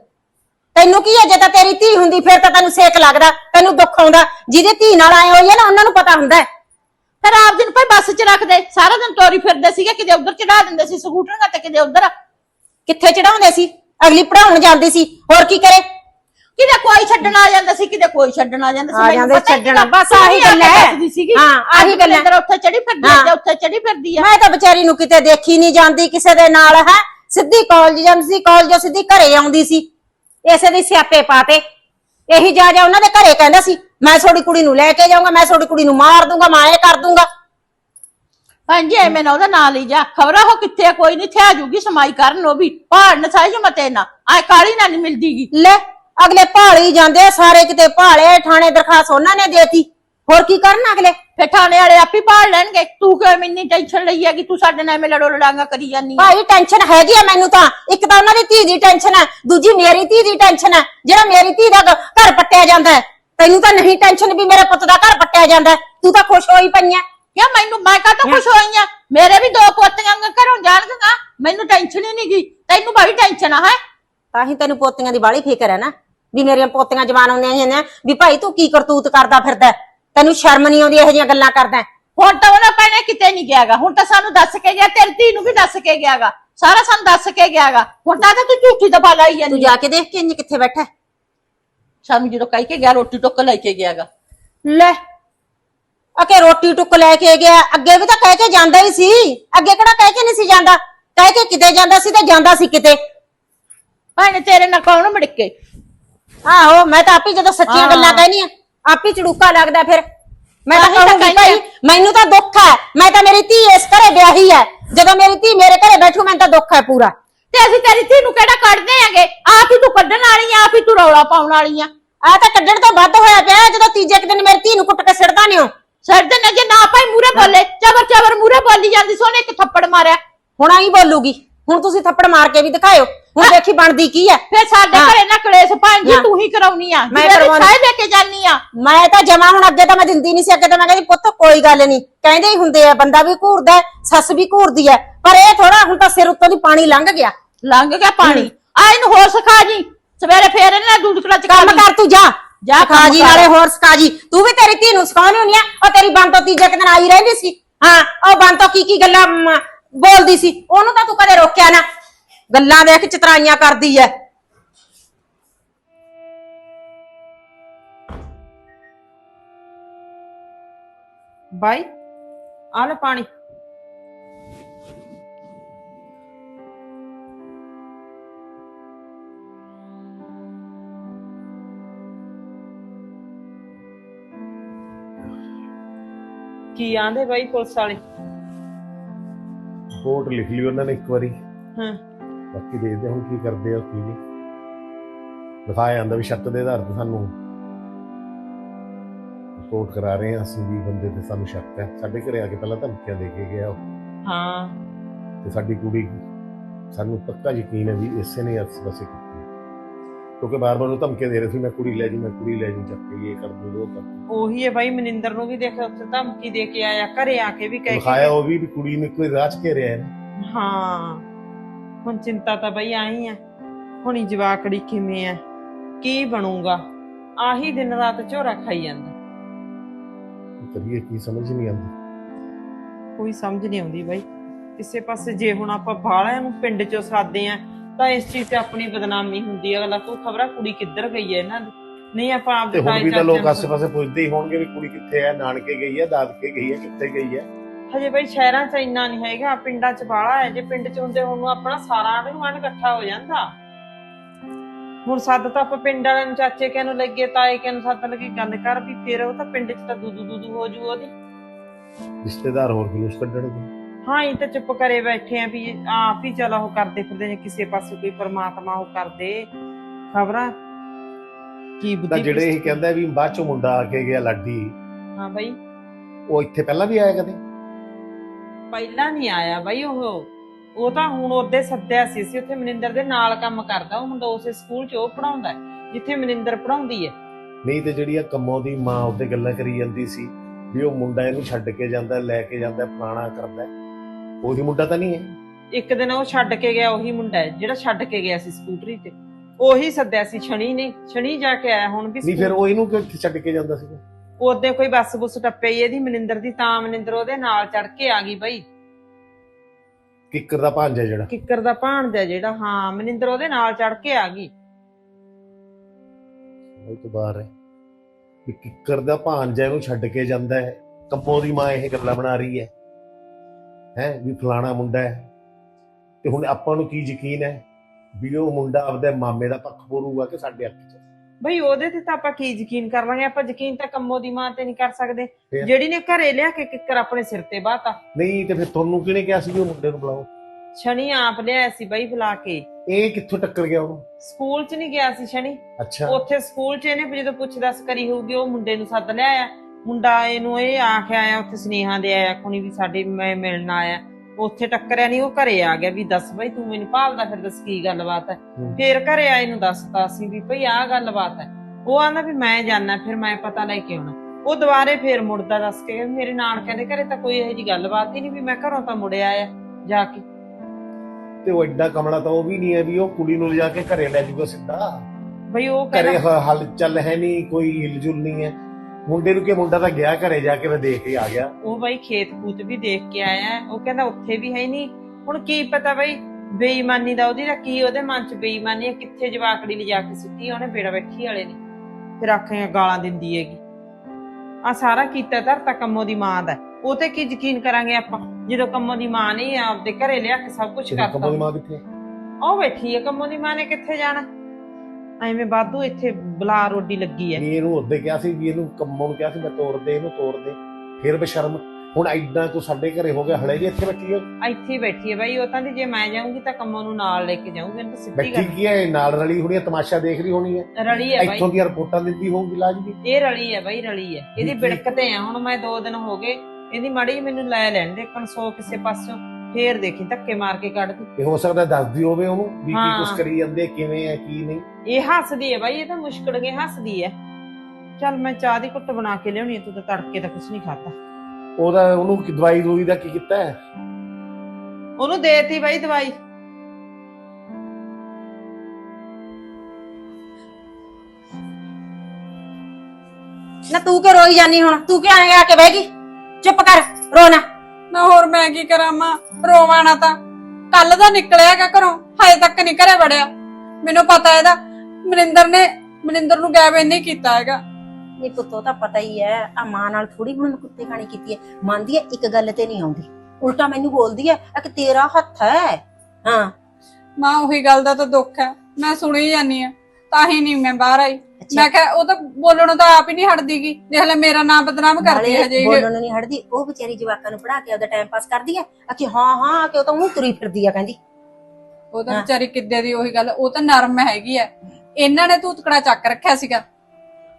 ਤੈਨੂੰ ਕੀ ਹੈ ਜੇ ਤਾਂ ਤੇਰੀ ਧੀ ਹੁੰਦੀ ਫਿਰ ਤਾਂ ਤੈਨੂੰ ਸੇਕ ਲੱਗਦਾ ਤੈਨੂੰ ਦੁੱਖ ਆਉਂਦਾ ਜਿਹਦੇ ਧੀ ਨਾਲ ਆਏ ਹੋਈ ਹੈ ਨਾ ਉਹਨਾਂ ਨੂੰ ਪਤਾ ਹੁੰਦਾ ਹੈ ਫਿਰ ਆਪ ਦਿਨ ਭਾਈ ਬੱਸ 'ਚ ਰੱਖ ਦੇ ਸਾਰਾ ਦਿਨ ਤੋਰੀ ਫਿਰਦੇ ਸੀਗੇ ਕਿਤੇ ਉਧਰ ਚੜਾ ਦਿੰਦੇ ਸੀ ਸਕੂਟਰਾਂ ਤੇ ਕਿਤੇ ਉਧਰ ਕਿੱਥੇ ਚੜਾਉਂਦੇ ਸੀ ਅਗਲੀ ਪੜਾਉਣ ਜਾਂਦੀ ਸੀ ਹੋਰ ਕੀ ਕਰੇ ਕਿਤੇ ਕੋਈ ਛੱਡਣ ਆ ਜਾਂਦਾ ਸੀ ਕਿਤੇ ਕੋਈ ਛੱਡਣ ਆ ਜਾਂਦਾ ਸੀ ਆ ਮੈਨੂੰ ਜਾਂਦੇ ਪਤਾ ਹੀ ਛੱਡਣ, ਸੀਗਾ। ਬਸ ਆਹੀ ਆ ਗੱਲ ਹੈ। ਦੱਸਦੀ ਸੀਗੀ। ਹਾਂ, ਆਹੀ ਅੱਜ ਗੱਲ ਹੈ। ਮਨਿੰਦਰ ਉੱਥੇ ਚੜੀ ਫਿਰਦੀ ਹਾਂ। ਆ ਤੇ ਉੱਥੇ ਚੜੀ ਫਿਰਦੀ ਆ ਮੈਂ ਤਾਂ ਵਿਚਾਰੀ ਨੂੰ ਕਿਤੇ ਦੇਖੀ ਨਹੀਂ ਜਾਂਦੀ ਕਿਸੇ ਦੇ ਨਾਲ ਹੈ ਸਿੱਧੀ ਕਾਲਜ ਜਾਂਦੀ ਸੀ ਕਾਲਜੋਂ ਸਿੱਧੀ ਘਰੇ ਆਉਂਦੀ ਸੀ ਇਸੇ ਦੇ ਸਿਆਪੇ ਪਾਤੇ। ਇਹੀ ਜਾ ਜਾ ਉਹਨਾਂ ਦੇ ਘਰੇ ਕਹਿੰਦਾ ਸੀ ਮੈਂ ਤੁਹਾਡੀ ਕੁੜੀ ਨੂੰ ਲੈ ਕੇ ਜਾਊਂਗਾ ਮੈਂ ਤੁਹਾਡੀ ਕੁੜੀ ਨੂੰ ਮਾਰ ਦੂੰਗਾ ਮੈਂ ਇਹ ਕਰ ਦੂੰਗਾ। ਹਾਂਜੀ ਐਵੇਂ ਨਾ ਉਹਦਾ ਨਾਂ ਲਈ ਜਾ। ਖਬਰਾਂ ਉਹ ਕਿੱਥੇ ਆ ਕੋਈ ਨਹੀਂ ਥਿਆ ਜੂਗੀ ਸਮਾਈ ਕਰਨ ਉਹ ਵੀ। ਪਹਾੜ ਨਸਾਈ ਜੋ ਮਤੇ ਨਾ ਆ ਕਾਲੀ ਨਾ ਨਹੀਂ ਮਿਲਦੀਗੀ। ਲੈ ਅਗਲੇ ਭਾਲ ਹੀ ਜਾਂਦੇ ਆ, ਸਾਰੇ ਕਿਤੇ ਭਾਲੇ ਥਾਣੇ ਦਰਖਾਸਤ ਉਹਨਾਂ ਨੇ ਦੇਤੀ। ਹੋਰ ਕੀ ਕਰਨ ਅਗਲੇ? ਫੇ ਥਾਣੇ ਵਾਲੇ ਆਪੇ ਭਾਲ ਲੈਣਗੇ। ਤੂੰ ਕਿਉਂ ਇੰਨੀ ਟੈਨਸ਼ਨ ਲਈ ਹੈਗੀ? ਤੂੰ ਸਾਡੇ ਨਾਲ ਐਵੇਂ ਲੜੋ ਲੜਾਂਗਾ ਕਰੀ ਆਂ। ਭਾਈ ਟੈਨਸ਼ਨ ਹੈਗੀ ਆ ਮੈਨੂੰ ਤਾਂ। ਇੱਕ ਤਾਂ ਉਹਨਾਂ ਦੀ ਧੀ ਦੀ ਟੈਨਸ਼ਨ ਹੈ ਦੂਜੀ ਮੇਰੀ ਧੀ ਦੀ ਟੈਨਸ਼ਨ ਹੈ ਜਿਹੜਾ ਮੇਰੀ ਧੀ ਦਾ ਘ- ਘਰ ਪੱਟਿਆ ਜਾਂਦਾ ਹੈ। ਤੈਨੂੰ ਤਾਂ ਨਹੀਂ ਟੈਨਸ਼ਨ ਵੀ ਮੇਰੇ ਪੁੱਤ ਦਾ ਘਰ ਪੱਟਿਆ ਜਾਂਦਾ ਹੈ। ਤੂੰ ਤਾਂ ਖੁਸ਼ ਹੋਈ ਪਈ ਐ ਕਿਉਂ ਮੈਨੂੰ ਮੈਂ ਕਾਹ ਤੋਂ ਖੁਸ਼ ਹੋਈ ਆ? ਮੇਰੇ ਵੀ ਦੋ ਪੋਤੀਆਂ ਗ- ਘਰੋਂ ਜਾਣਗੀਆਂ। ਮੈਨੂੰ ਟੈਨਸ਼ਨ ਹੀ ਨਹੀਂ ਗਈ ਤੈਨੂੰ ਭਾਵੇਂ ਟੈਨਸ਼ਨ ਆ ਹੈ? ਤਾਂ ਹੀ ਤੈਨੂੰ ਪੋਤੀਆਂ ਦੀ ਬਾਲੀ ਫਿਕਰ ਹੈ ਨਾ ਵੀ ਮੇਰੀਆਂ ਪੋਤੀਆਂ ਜਵਾਨ ਹੁੰਦੀਆਂ ਨੇ ਵੀ ਭਾਈ ਤੂੰ ਕੀ ਕਰਤੂਤ ਕਰਦਾ ਫਿਰਦਾ ਹੈ? ਤੈਨੂੰ ਸ਼ਰਮ ਨਹੀਂ ਆਉਂਦੀ ਇਹੋ ਜਿਹੀਆਂ ਗੱਲਾਂ ਕਰਦਾ ਹੈ? ਹੁਣ ਤਾਂ ਉਹਨਾਂ ਭੈਣੇ ਕਿਤੇ ਨਹੀਂ ਗਿਆਗਾ। ਹੁਣ ਤਾਂ ਸਾਨੂੰ ਦੱਸ ਕੇ ਗਿਆ ਤੇਰੀ ਧੀ ਨੂੰ ਵੀ ਦੱਸ ਕੇ ਗਿਆਗਾ। ਸਾਰਾ ਸਾਨੂੰ ਦੱਸ ਕੇ ਗਿਆਗਾ। ਹੁਣ ਤਾਂ ਤਾਂ ਤੂੰ ਝੂਠੀ ਦਫਾ ਲਾਈ ਤੂੰ ਜਾਂਦੀ ਜਾ ਕੇ ਦੇਖ ਕੇ ਇੰਜ ਕਿੱਥੇ ਬੈਠਾ ਹੈ? ਸਾਨੂੰ ਜਦੋਂ ਕਹਿ ਕੇ ਗਿਆ ਰੋਟੀ ਟੁੱਕ ਲੈ ਕੇ ਗਿਆਗਾ। ਲੈ ਅਕੇ ਰੋਟੀ ਟੁੱਕ ਲੈ ਕੇ ਗਿਆ। ਅੱਗੇ ਵੀ ਤਾਂ ਕਹਿ ਕੇ ਜਾਂਦਾ ਹੀ ਸੀ। ਅੱਗੇ ਕਿਹੜਾ ਕਹਿ ਕੇ ਨਹੀਂ ਸੀ ਜਾਂਦਾ? ਕਹਿ ਕੇ ਕਿਤੇ ਜਾਂਦਾ ਸੀ ਤੇ ਜਾਂਦਾ ਸੀ ਕਿਤੇ। ਭੈਣੇ ਤੇਰੇ ਨਾਲ ਕੌਣ ਮੜਕੇ ਆਹੋ ਮੈਂ ਤਾਂ ਆਪੀ ਜਦੋਂ ਸੱਚੀਆਂ ਹਾਂ। ਗੱਲਾਂ ਕਹਿਨੀ ਆ ਆਪੀ ਚੜੂਕਾ ਲੱਗਦਾ ਫਿਰ। ਮੈਂ ਤਾਂ ਤਾਂ ਕਹੂੰਗੀ ਭਾਈ। ਮੈਨੂੰ ਤਾਂ ਦੁੱਖ ਹੈ ਮੈਂ ਤਾਂ ਮੇਰੀ ਧੀ ਇਸ ਘਰੇ ਵਿਆਹੀ ਹੈ। ਜਦੋਂ ਮੇਰੀ ਧੀ ਮੇਰੇ ਘਰੇ ਬੈਠੂ ਮੈਨੂੰ ਤਾਂ ਦੁੱਖ ਹੈ ਪੂਰਾ। ਤੇ ਅਸੀਂ ਤੇਰੀ ਧੀ ਨੂੰ ਕਿਹੜਾ ਕੱਢਦੇ ਆਂਗੇ ਆਪ ਹੀ ਤੂੰ ਕੱਢਣ ਵਾਲੀ ਆ ਆਪ ਹੀ ਤੂੰ ਰੌਲਾ ਪਾਉਣ ਵਾਲੀ ਆ। ਆ ਤਾਂ ਕੱਢਣ ਤੋਂ ਵੱਧ ਹੋਇਆ ਪਿਆ ਹੈ ਜਦੋਂ ਤੀਜੇ ਕੁ ਦਿਨ ਮੇਰੀ ਧੀ ਨੂੰ ਕੁੱਟ ਕੇ ਸਿੜਦਾ ਸਰਦੇ ਨੇ ਜੇ ਨਾ ਭਾਈ ਮੂਰੇ ਬੋਲੇ। ਚਬਰ ਚਬਰ ਮੂਰੇ ਬੋਲੀ ਜਾਂਦੀ ਸੋਨੇ ਇੱਕ ਥੱਪੜ ਮਾਰਿਆ। ਹੁਣ ਆਈ ਬੋਲੂਗੀ। ਹੁਣ ਤੁਸੀਂ ਥੱਪੜ ਮਾਰ ਕੇ ਵੀ ਦਿਖਾਇਓ। ਹੁਣ ਦੇਖੀ ਬਣਦੀ ਕੀ ਹੈ। ਫੇਰ ਸਾਡੇ ਹਾਂ। ਘਰੇ ਨਾ ਕਲੇਸ਼ ਹਾਂ। ਤੂੰ ਹੀ ਕਰਾਉਣੀ ਆ। ਮੈਂ ਮੈਂ ਕਰਵਾਉਣੀ। ਲੈ ਕੇ ਜਾਨੀ ਆ। ਮੈਂ ਤਾਂ ਜਮਾ ਹੁਣ ਅੱਗੇ ਤਾਂ ਮੈਂ ਦਿੰਦੀ ਨਹੀਂ ਸੀ ਅੱਗੇ ਤਾਂ ਮੈਂ ਕਹਿੰਦੀ ਪੁੱਤ ਕੋਈ ਗੱਲ ਨਹੀਂ। ਕਹਿੰਦੇ ਹੀ ਹੁੰਦੇ ਆ ਬੰਦਾ ਵੀ ਘੂਰਦਾ ਹੈ, ਸੱਸ ਵੀ ਘੂਰਦੀ ਹੈ। ਪਰ ਇਹ ਥੋੜਾ ਹੁਣ ਤਾਂ ਸਿਰ ਉੱਤੋਂ ਦੀ ਪਾਣੀ ਲੰਘ ਗਿਆ। ਲੰਘ ਗਿਆ ਪਾਣੀ। ਆ ਇਹਨੂੰ ਹੋਰ ਸਿਖਾ ਜੀ। ਸਵੇਰੇ ਫੇਰ ਇਹਨਾਂ ਦੂਧ ਕਲਚ ਕੰਮ ਕਰ ਤੂੰ ਜਾ। ਜਾ ਸਿਖਾ ਕੰਮ ਜੀ ਕਰ। ਨਾਲੇ ਹੋਰ ਸਿਖਾ ਜੀ। ਤੂੰ ਵੀ ਤੇਰੀ ਧੀ ਨੂੰ ਸਿਖਾਉਣੀ ਹੁੰਨੀ ਆ। ਉਹ ਤੇਰੀ ਬੰਦ ਤੋਂ ਤੀਜੇ ਕੁ ਦਿਨ ਆਈ ਰਹਿੰਦੀ ਸੀ। ਹਾਂ ਉਹ ਬੰਦ ਤੋਂ ਕੀ ਕੀ ਗੱਲਾਂ ਮ, ਬੋਲਦੀ ਸੀ। ਉਹਨੂੰ ਤਾਂ ਤੂੰ ਕਦੇ ਰੋਕਿਆ ਨਾ। ਗੱਲਾਂ ਦੇਖ ਚਤਰਾਈਆਂ ਕਰਦੀ ਐ। ਬਾਈ ਆ ਲੈ ਪਾਣੀ। ਕੀ ਆਂਦੇ ਬਾਈ ਪੁਲਿਸ ਵਾਲੇ? ਰਿਪੋਰਟ ਲਿਖ ਲਈ ਉਹਨਾਂ ਨੇ ਇੱਕ ਵਾਰੀ। ਹਾਂ। ਬਾਕੀ ਦੇਖਦੇ ਹਾਂ ਕੀ ਕਰਦੇ ਆ ਕੀ ਨਹੀਂ। ਦਿਖਾਇਆ ਜਾਂਦਾ ਵੀ ਸ਼ੱਕ ਦੇ ਆਧਾਰ ਤੇ ਸਾਨੂੰ ਰਿਪੋਰਟ ਕਰਾ ਰਹੇ ਹਾਂ ਅਸੀਂ ਵੀ ਬੰਦੇ ਤੇ ਸਾਨੂੰ ਸ਼ੱਕ ਹੈ। ਸਾਡੇ ਘਰੇ ਆ ਕੇ ਪਹਿਲਾਂ ਧਮਕੀਆਂ ਦੇ ਕੇ ਗਿਆ ਉਹ। ਹਾਂ। ਤੇ ਸਾਡੀ ਕੁੜੀ ਸਾਨੂੰ ਪੱਕਾ ਯਕੀਨ ਹੈ ਵੀ ਇਸੇ ਨੇ ਇਸ ਵਸੇ ਕੀਤੀ ਕਿਉਂਕਿ ਬਾਰ-ਬਾਰ ਉਹ ਧਮਕੀਆਂ ਦੇ ਰਹੇ ਸੀ ਮੈਂ ਕੁੜੀ ਲੈ ਜੂ ਮੈਂ ਕੁੜੀ ਲੈ ਜੂ ਚੱਕ ਕੇ ਇਹ ਕਰ ਦੂੰ ਉਹ ਕਰ ਉਹੀ ਹੈ ਬਾਈ ਮਨਿੰਦਰ ਨੂੰ ਵੀ ਦੇਖ ਉੱਥੇ ਧਮਕੀ ਦੇ ਕੇ ਆਇਆ ਘਰੇ ਆ ਕੇ ਵੀ ਕਹਿ ਦਿਖਾਇਆ ਕੇ ਉਹ ਵੀ ਕੁੜੀ ਨੂੰ ਕੋਈ ਰਾਜ ਘੇਰਿਆ ਹੈ। ਨਾ ਹਾਂ। ਹੁਣ ਚਿੰਤਾ ਤਾਂ ਬਈ ਆਈ ਆ। ਹੁਣੀ ਜਵਾਕੜੀ ਕਿਵੇਂ ਆ? ਕੀ ਬਣੂਗਾ? ਆਹੀ ਦਿਨ ਰਾਤ ਝੋਰਾ ਖਾਈ ਜਾਂਦਾ। ਕਰੀਏ ਕੀ ਸਮਝ ਨਹੀਂ ਆਉਂਦੀ। ਕੋਈ ਸਮਝ ਨਹੀਂ ਆਉਂਦੀ ਬਾਈ। ਕਿਸੇ ਪਾਸੇ ਜੇ ਹੁਣ ਆਪਾਂ ਬਾਹਲਿਆਂ ਨੂੰ ਪਿੰਡ ਚੋਂ ਸਾਦੇ ਆ ਤਾਂ ਇਸ ਚੀਜ਼ ਤੇ ਆਪਣੀ ਬਦਨਾਮੀ ਹੁੰਦੀ ਹੈ ਅਗਲਾ ਤੂੰ ਖਬਰਾਂ ਕੁੜੀ ਕਿੱਧਰ ਗਈ ਹੈ ਇਹਨਾਂ ਦੀ? ਨਹੀਂ ਆਪਾਂ ਤੇ ਹੁਣ ਵੀ ਤਾਂ ਲੋਕ ਆਸੇ-ਪਾਸੇ ਪੁੱਛਦੇ ਹੀ ਹੋਣਗੇ ਵੀ ਕੁੜੀ ਕਿੱਥੇ ਹੈ ਨਾਨਕੇ ਗਈ ਹੈ ਦਾਦਕੇ ਗਈ ਹੈ ਕਿੱਥੇ ਗਈ ਹੈ ਹਜੇ ਬਈ ਸ਼ਹਿਰਾਂ 'ਚ ਇੰਨਾ ਨਹੀਂ ਹੈਗਾ ਪਿੰਡਾਂ 'ਚ ਬਾਹਲਾ ਹੈ ਜੇ ਪਿੰਡ 'ਚ ਹੁੰਦੇ ਹੁਣ ਨੂੰ ਆਪਣਾ ਸਾਰਾ ਆਂਢ ਇਕੱਠਾ ਹੋ ਜਾਂਦਾ। ਹੁਣ ਸੱਦ ਤਾਂ ਆਪਾਂ ਪਿੰਡ ਵਾਲਿਆਂ ਨੂੰ ਚਾਚੇ ਕਿਆਂ ਨੂੰ ਲੱਗੇ ਤਾਏ ਕਿਆਂ ਨੂੰ ਸੱਦ ਲੱਗੇ ਗੱਲ ਕਰ ਵੀ ਫਿਰ ਉਹ ਤਾਂ ਪਿੰਡ 'ਚ ਤਾਂ ਦੂਦੂ ਦੂਦੂ ਹੋ ਜੂ ਉਹਦੀ। ਰਿਸ਼ਤੇਦਾਰ ਹੋਰ ਜਲੂਸ ਕੱਢਣਗੇ ਹਾਂ ਇਹ ਤਾਂ ਚੁੱਪ ਕਰੇ ਬੈਠੇ ਆ ਵੀ ਆਪ ਹੀ ਚਲਾ ਉਹ ਕਰਦੇ ਫਿਰਦੇ ਨੇ ਕਿਸੇ ਪਾਸੇ ਕੋਈ ਪਰਮਾਤਮਾ ਉਹ ਕਰਦੇ। ਖਬਰਾਂ? ਕੀ ਤਾਂ ਬੁੱਧੀ ਜਿਹੜੇ ਇਹ ਕਹਿੰਦਾ ਵੀ ਬਾਅਦ ਚੋਂ ਮੁੰਡਾ ਆ ਕੇ ਗਿਆ ਲਾਡੀ ਹਾਂ ਬਈ। ਉਹ ਇੱਥੇ ਪਹਿਲਾਂ ਵੀ ਆਇਆ ਕਦੇ? ਪਹਿਲਾਂ ਨਹੀਂ ਆਇਆ ਬਾਈ ਉਹ। ਉਹ ਤਾਂ ਹੁਣ ਉਹਦੇ ਸੱਦਿਆ ਸੀ ਸੀ ਉੱਥੇ ਮਨਿੰਦਰ ਦੇ ਨਾਲ ਕੰਮ ਕਰਦਾ ਉਹ ਮੁੰਡਾ ਉਸੇ ਸਕੂਲ 'ਚ ਉਹ ਪੜਾਉਂਦਾ ਜਿੱਥੇ ਮਨਿੰਦਰ ਪੜਾਉਂਦੀ ਹੈ। ਨਹੀਂ ਤੇ ਜਿਹੜੀ ਆ ਕੰਮੋਂ ਦੀ ਮਾਂ ਉਹਦੇ ਗੱਲਾਂ ਕਰੀ ਜਾਂਦੀ ਸੀ ਵੀ ਉਹ ਮੁੰਡਾ ਇਹਨੂੰ ਛੱਡ ਕੇ ਜਾਂਦਾ ਲੈ ਕੇ ਜਾਂਦਾ ਫਲਾਣਾ ਕਰਦਾ ਉਹੀ ਮੁੰਡਾ ਤਾਂ ਨਹੀਂ ਹੈ। ਇੱਕ ਦਿਨ ਉਹ ਛੱਡ ਕੇ ਗਿਆ ਉਹੀ ਮੁੰਡਾ ਹੈ ਜਿਹੜਾ ਛੱਡ ਕੇ ਗਿਆ ਸੀ ਸਕੂਟਰੀ ਤੇ ਉਹੀ ਸੱਦਿਆ ਸੀ ਸ਼ਨੀ ਨੇ ਸ਼ਨੀ ਜਾ ਕੇ ਆਇਆ ਹੁਣ ਵੀ ਨਹੀਂ ਫਿਰ ਉਹ ਇਹਨੂੰ ਕਿਉਂ ਛੱਡ ਕੇ ਜਾਂਦਾ ਸੀ? ਉਹਦੇ ਕੋਈ ਬੱਸ ਬੁੱਸ ਟੱਪੇ ਹੀ ਇਹਦੀ ਮਨਿੰਦਰ ਦੀ ਤਾਂ ਮਨਿੰਦਰ ਉਹਦੇ ਨਾਲ ਚੜ ਕੇ ਆ ਗਈ ਬਈ। ਕਿੱਕਰ ਦਾ ਭਾਂਜਾ ਜਿਹੜਾ। ਕਿੱਕਰ ਦਾ ਭਾਣਜਾ ਜਿਹੜਾ ਹਾਂ ਮਨਿੰਦਰ ਉਹਦੇ ਨਾਲ ਚੜ ਕੇ ਆ ਗਈ। ਉਹ ਤੋਂ ਬਾਹਰ ਹੈ। ਵੀ ਕਿੱਕਰ ਦਾ ਭਾਂਜਾ ਇਹਨੂੰ ਛੱਡ ਕੇ ਜਾਂਦਾ ਹੈ। ਕੰਮੋਂ ਦੀ ਮਾਂ ਇਹ ਗੱਲਾਂ ਬਣਾ ਰਹੀ ਹੈ। ਹੈ ਵੀ ਫਲਾਣਾ ਮੁੰਡਾ ਹੈ। ਤੇ ਹੁਣ ਆਪਾਂ ਨੂੰ ਕੀ ਯਕੀਨ ਹੈ? ਵੀ ਉਹ ਮੁੰਡਾ ਆਪਦੇ ਮਾਮੇ ਦਾ ਪੱਖ ਪੂਰੂਗਾ ਕਿ ਸਾਡੇ ਹੱਥ 'ਚ? ਬਈ ਉਹਦੇ ਤੇ ਤਾਂ ਆਪਾਂ ਕੀ ਯਕੀਨ ਕਰ ਲਾਂਗੇ ਆਪਾਂ ਯਕੀਨ ਤਾਂ ਕੰਮੋ ਦੀ ਮਾਂ ਤੇ ਨਹੀਂ ਕਰ ਸਕਦੇ। ਫਿਰ? ਜਿਹੜੀ ਨੇ ਘਰੇ ਲਿਆ ਕੇ ਕਿੱਕਰ ਆਪਣੇ ਸਿਰ ਤੇ ਬਾਤਾ ਨਹੀਂ ਤੇ ਫਿਰ ਤੁਹਾਨੂੰ ਕਿਹਨੇ ਕਿਹਾ ਸੀ ਵੀ ਉਹ ਮੁੰਡੇ ਨੂੰ ਬੁਲਾਓ? ਸ਼ਨੀ ਆਪ ਲਿਆਇਆ ਸੀ ਬਈ ਬੁਲਾ ਕੇ। ਇਹ ਕਿੱਥੋਂ ਟੱਕਰ ਗਿਆ ਉਹਨੂੰ? ਸਕੂਲ 'ਚ ਨਹੀਂ ਗਿਆ ਸੀ ਸ਼ਨੀ। ਅੱਛਾ। ਉੱਥੇ ਸਕੂਲ 'ਚ ਇਹਨੇ ਜਦੋਂ ਪੁੱਛ ਦੱਸ ਕਰੀ ਹੋਊਗੀ ਉਹ ਮੁੰਡੇ ਨੂੰ ਸੱਦ ਲਿਆਇਆ। ਮੁੰਡਾ ਇਹਨੂੰ ਇਹ ਆਖਿਆ ਆਇਆ ਉੱਥੇ ਸੁਨੇਹਾ ਦੇ ਆਇਆ ਕੋਣੀ ਵੀ ਸਾਡੇ ਮੈਂ ਮਿਲਣ ਆਇਆ। ਉੱਥੇ ਟੱਕਰਿਆ ਨਹੀਂ ਉਹ ਘਰੇ ਆ ਗਿਆ ਵੀ ਦੱਸ ਬਈ ਤੂੰ ਮੈਨੂੰ ਭਾਲਦਾ ਫਿਰ ਦੱਸ ਕੀ ਗੱਲਬਾਤ ਹੈ। ਫੇਰ ਘਰੇ ਆਏ ਨੂੰ ਦੱਸਤਾ ਸੀ ਵੀ ਭਈ ਆਹ ਗੱਲਬਾਤ ਹੈ। ਉਹ ਆਂਦਾ ਵੀ ਮੈਂ ਜਾਣਾ ਫਿਰ ਮੈਂ ਪਤਾ ਲੈ ਕੇ ਆਉਣਾ। ਉਹ ਦੁਬਾਰੇ ਫੇਰ ਮੁੜਦਾ ਦੱਸ ਕੇ ਮੇਰੇ ਨਾਲ ਕਹਿੰਦੇ ਘਰੇ ਤਾਂ ਕੋਈ ਇਹੋ ਜੀ ਗੱਲਬਾਤ ਹੀ ਨਹੀਂ ਵੀ ਮੈਂ ਘਰੋਂ ਤਾਂ ਮੁੜਿਆ ਆ ਜਾ ਕੇ। ਤੇ ਉਹ ਐਡਾ ਕਮਲਾ ਤਾਂ ਉਹ ਵੀ ਨਹੀਂ ਹੈ ਵੀ ਉਹ ਕੁੜੀ ਨੂੰ ਲਿਜਾ ਕੇ ਘਰੇ ਲੈ ਜੂਗਾ ਸਿੱਧਾ। ਬਈ ਉਹ ਘਰੇ ਕਹਿੰਦਾ ਹਲ ਚੱਲ ਹੈ ਨਹੀਂ ਕੋਈ ਹਿਲਜੁਲ ਨਹੀਂ ਹੈ। ਮੁੰਡੇ ਨੂੰ ਕਿ ਮੁੰਡਾ ਤਾਂ ਗਿਆ ਘਰੇ ਜਾ ਕੇ ਮੈਂ ਦੇਖ ਕੇ ਆ ਗਿਆ। ਉਹ ਬਈ ਖੇਤ ਖੂਤ ਵੀ ਦੇਖ ਕੇ ਆਇਆ। ਉਹ ਕਹਿੰਦਾ ਉੱਥੇ ਵੀ ਹੈ ਨਹੀਂ। ਹੁਣ ਕੀ ਪਤਾ ਬਈ ਬੇਈਮਾਨੀ ਦਾ ਉਹਦੀ ਦਾ ਕੀ ਉਹਦੇ ਮਨ 'ਚ ਬੇਈਮਾਨੀ ਹੈ ਕਿੱਥੇ ਜਵਾਕੜੀ ਲਿਜਾ ਕੇ ਸਿੱਟੀ ਉਹਨੇ ਬੇੜਾ ਬੈਠੀ ਵਾਲੇ ਨੇ। ਫਿਰ ਆਖੀਆਂ ਗਾਲਾਂ ਦਿੰਦੀ ਹੈਗੀ। ਆ ਸਾਰਾ ਕੀਤਾ ਧਰਤਾ ਕੰਮੋ ਦੀ ਮਾਂ ਦਾ। ਉਹ ਤੇ ਕੀ ਯਕੀਨ ਕਰਾਂਗੇ ਆਪਾਂ? ਜਦੋਂ ਕੰਮੋ ਦੀ ਮਾਂ ਨੇ ਆਪਦੇ ਘਰੇ ਲਿਆ ਕੇ ਸਭ ਕੁਝ ਤੇ ਕੰਮੋਂ ਦੀ ਕਰਤਾ। ਮਾਂ ਕਿੱਥੇ ਉਹ ਬੈਠੀ ਹੈ ਕੰਮੋ ਦੀ ਮਾਂ ਨੇ ਕਿੱਥੇ ਜਾਣਾ? ਐਵੇਂ ਬਾਦੂ ਇੱਥੇ ਬਲਾ ਰੋਡੀ ਲੱਗੀ ਹੈ ਵੀ ਇਹਨੂੰ ਉਹਦੇ ਕਿਹਾ ਸੀ ਵੀ ਇਹਨੂੰ ਕੰਮੋਂ ਨੂੰ ਕਿਹਾ ਸੀ ਮੈਂ ਤੋੜ ਦੇ ਇਹਨੂੰ ਤੋੜ ਦੇ। ਫਿਰ ਬਸ਼ਰਮ ਹੁਣ ਐਡਾ ਕੋ ਸਾਡੇ ਘਰੇ ਹੋ ਗਿਆ ਹਲੇ ਵੀ ਇੱਥੇ ਬੈਠੀ ਹੈ ਇੱਥੇ ਹੀ ਬੈਠੀ ਹੈ ਬਈ ਉਹ ਤਾਂ ਜੇ ਮੈਂ ਜਾਊਂਗੀ ਤਾਂ ਕੰਮੋ ਨੂੰ ਨਾਲ ਲੈ ਕੇ ਜਾਊਂਗੀ ਇਹਨੂੰ ਤਾਂ ਸਿੱਧੀ ਬੈਠੀ ਕੀ ਹੈ ਨਾਲ ਰਲੀ ਹੋਣੀ ਹੈ ਤਮਾਸ਼ਾ ਦੇਖ ਰਹੀ ਹੋਣੀ ਹੈ ਰਲੀ ਹੈ ਬਾਈ। ਇੱਥੋਂ ਦੀਆਂ ਰਿਪੋਰਟਾਂ ਦਿੰਦੀ ਹੋਊਗੀ ਲਾਜ ਵੀ। ਇਹ ਰਲੀ ਹੈ ਬਾਈ ਰਲੀ ਹੈ ਇਹਦੀ ਬਿੜਕ ਤੇ ਆ ਹੁਣ ਮੈਂ ਦੋ ਦਿਨ ਹੋ ਗਏ ਇਹਦੀ ਮੜੀ ਜਿਹੀ ਮੈਨੂੰ ਲੈ ਲੈਣ ਦੇ ਕਨਸੋ ਕਿਸੇ ਪਾਸੋਂ ਫੇਰ ਦੇਖੀ ਧੱਕੇ ਮਾਰ ਕੇ ਕੱਢਦੀ ਇਹ ਹੋ ਸਕਦਾ ਦੱਸਦੀ ਹੋਵੇ ਉਹਨੂੰ ਵੀ ਕੀ ਹਾਂ। ਕੁਛ ਕਰੀ ਜਾਂਦੇ ਕਿਵੇਂ ਹੈ ਕੀ ਨਹੀਂ। ਇਹ ਹੱਸਦੀ ਹੈ ਬਾਈ ਇਹ ਤਾਂ ਮੁਸ਼ਕਲ ਕੇ ਹੱਸਦੀ ਹੈ। ਚੱਲ ਮੈਂ ਚਾਹ ਦੀ ਘੁੱਟ ਬਣਾ ਕੇ ਲਿਆਉਣੀ ਹੈ, ਤੂੰ ਤਾਂ ਤੜਕੇ ਤਾਂ ਕੁਝ ਨਹੀਂ ਖਾਦਾ ਉਹਦਾ ਉਹਨੂੰ ਕੀ ਦਵਾਈ ਦੂਈ ਦਾ ਕੀ ਕੀਤਾ ਹੈ? ਉਹਨੂੰ ਦੇਤੀ ਬਾਈ ਦਵਾਈ। ਨਾ ਤੂੰ ਕਿ ਰੋਈ ਜਾਨੀ ਹੁਣ? ਤੂੰ ਕਿ ਆਏਗਾ ਆ ਕੇ ਬਹਿ ਗਈ? ਚੁੱਪ ਕਰ ਰੋ ਨਾ। ਨਾ ਹੋਰ ਮੈਂ ਕੀ ਕਰਾਂ ਮਾਂ? ਰੋਵਾਂ ਨਾ ਤਾਂ। ਕੱਲ ਦਾ ਨਿਕਲਿਆਗਾ ਘਰੋਂ ਹਜੇ ਤੱਕ ਨਹੀਂ ਘਰੇ ਵੜਿਆ। ਮੈਨੂੰ ਪਤਾ ਇਹਦਾ ਮਨਿੰਦਰ ਨੇ ਮਨਿੰਦਰ ਨੂੰ ਗਾਇਬ ਨਹੀਂ ਕੀਤਾ ਹੈਗਾ। ਇਹ ਪੁੱਤੋ ਤਾਂ ਪਤਾ ਹੀ ਹੈ ਆ ਮਾਂ ਨਾਲ ਥੋੜੀ ਹੁਣ ਕੁੱਤੇ ਖਾਣੀ ਕੀਤੀ ਹੈ। ਮੰਨਦੀ ਹੈ ਇੱਕ ਗੱਲ ਤੇ ਨਹੀਂ ਆਉਂਦੀ। ਉਲਟਾ ਮੈਨੂੰ ਬੋਲਦੀ ਹੈ ਕਿ ਤੇਰਾ ਹੱਥ ਹੈ। ਹਾਂ। ਮਾਂ ਉਹੀ ਗੱਲ ਦਾ ਤਾਂ ਦੁੱਖ ਹੈ। ਮੈਂ ਸੁਣੀ ਜਾਨੀ ਆ ਤਾਂ ਹੀ ਨਹੀਂ ਮੈਂ ਬਾਹਰ ਆਈ। ਮੈਂ ਕਿਹਾ ਉਹ ਤਾਂ ਬੋਲਣੋਂ ਤਾਂ ਆਪ ਹੀ ਨਹੀਂ ਹਟਦੀਗੀ। ਦੇਖ ਲੈ ਮੇਰਾ ਨਾਮ ਬਦਨਾਮ ਕਰਦੀ ਹੈ ਜੇ ਇਹ। ਬੋਲਣ ਨੂੰ ਨਹੀਂ ਹਟਦੀ। ਉਹ ਵਿਚਾਰੀ ਜਵਾਕਾਂ ਨੂੰ ਪੜਾ ਕੇ ਉਹਦਾ ਟਾਈਮ ਪਾਸ ਕਰਦੀ ਹੈ ਕਿ ਹਾਂ ਹਾਂ ਕਿ ਉਹ ਤਾਂ ਉਹ ਤੁਰੀ ਫਿਰਦੀ ਆ ਕਹਿੰਦੀ। ਉਹ ਤਾਂ। ਵਿਚਾਰੀ ਕਿੱਦੇ ਦੀ ਉਹੀ ਗੱਲ ਉਹ ਤਾਂ ਨਰਮ ਹੈਗੀ ਐ ਇਹਨਾਂ ਨੇ ਤੂਤਕੜਾ ਚੱਕ ਰੱਖਿਆ ਸੀਗਾ।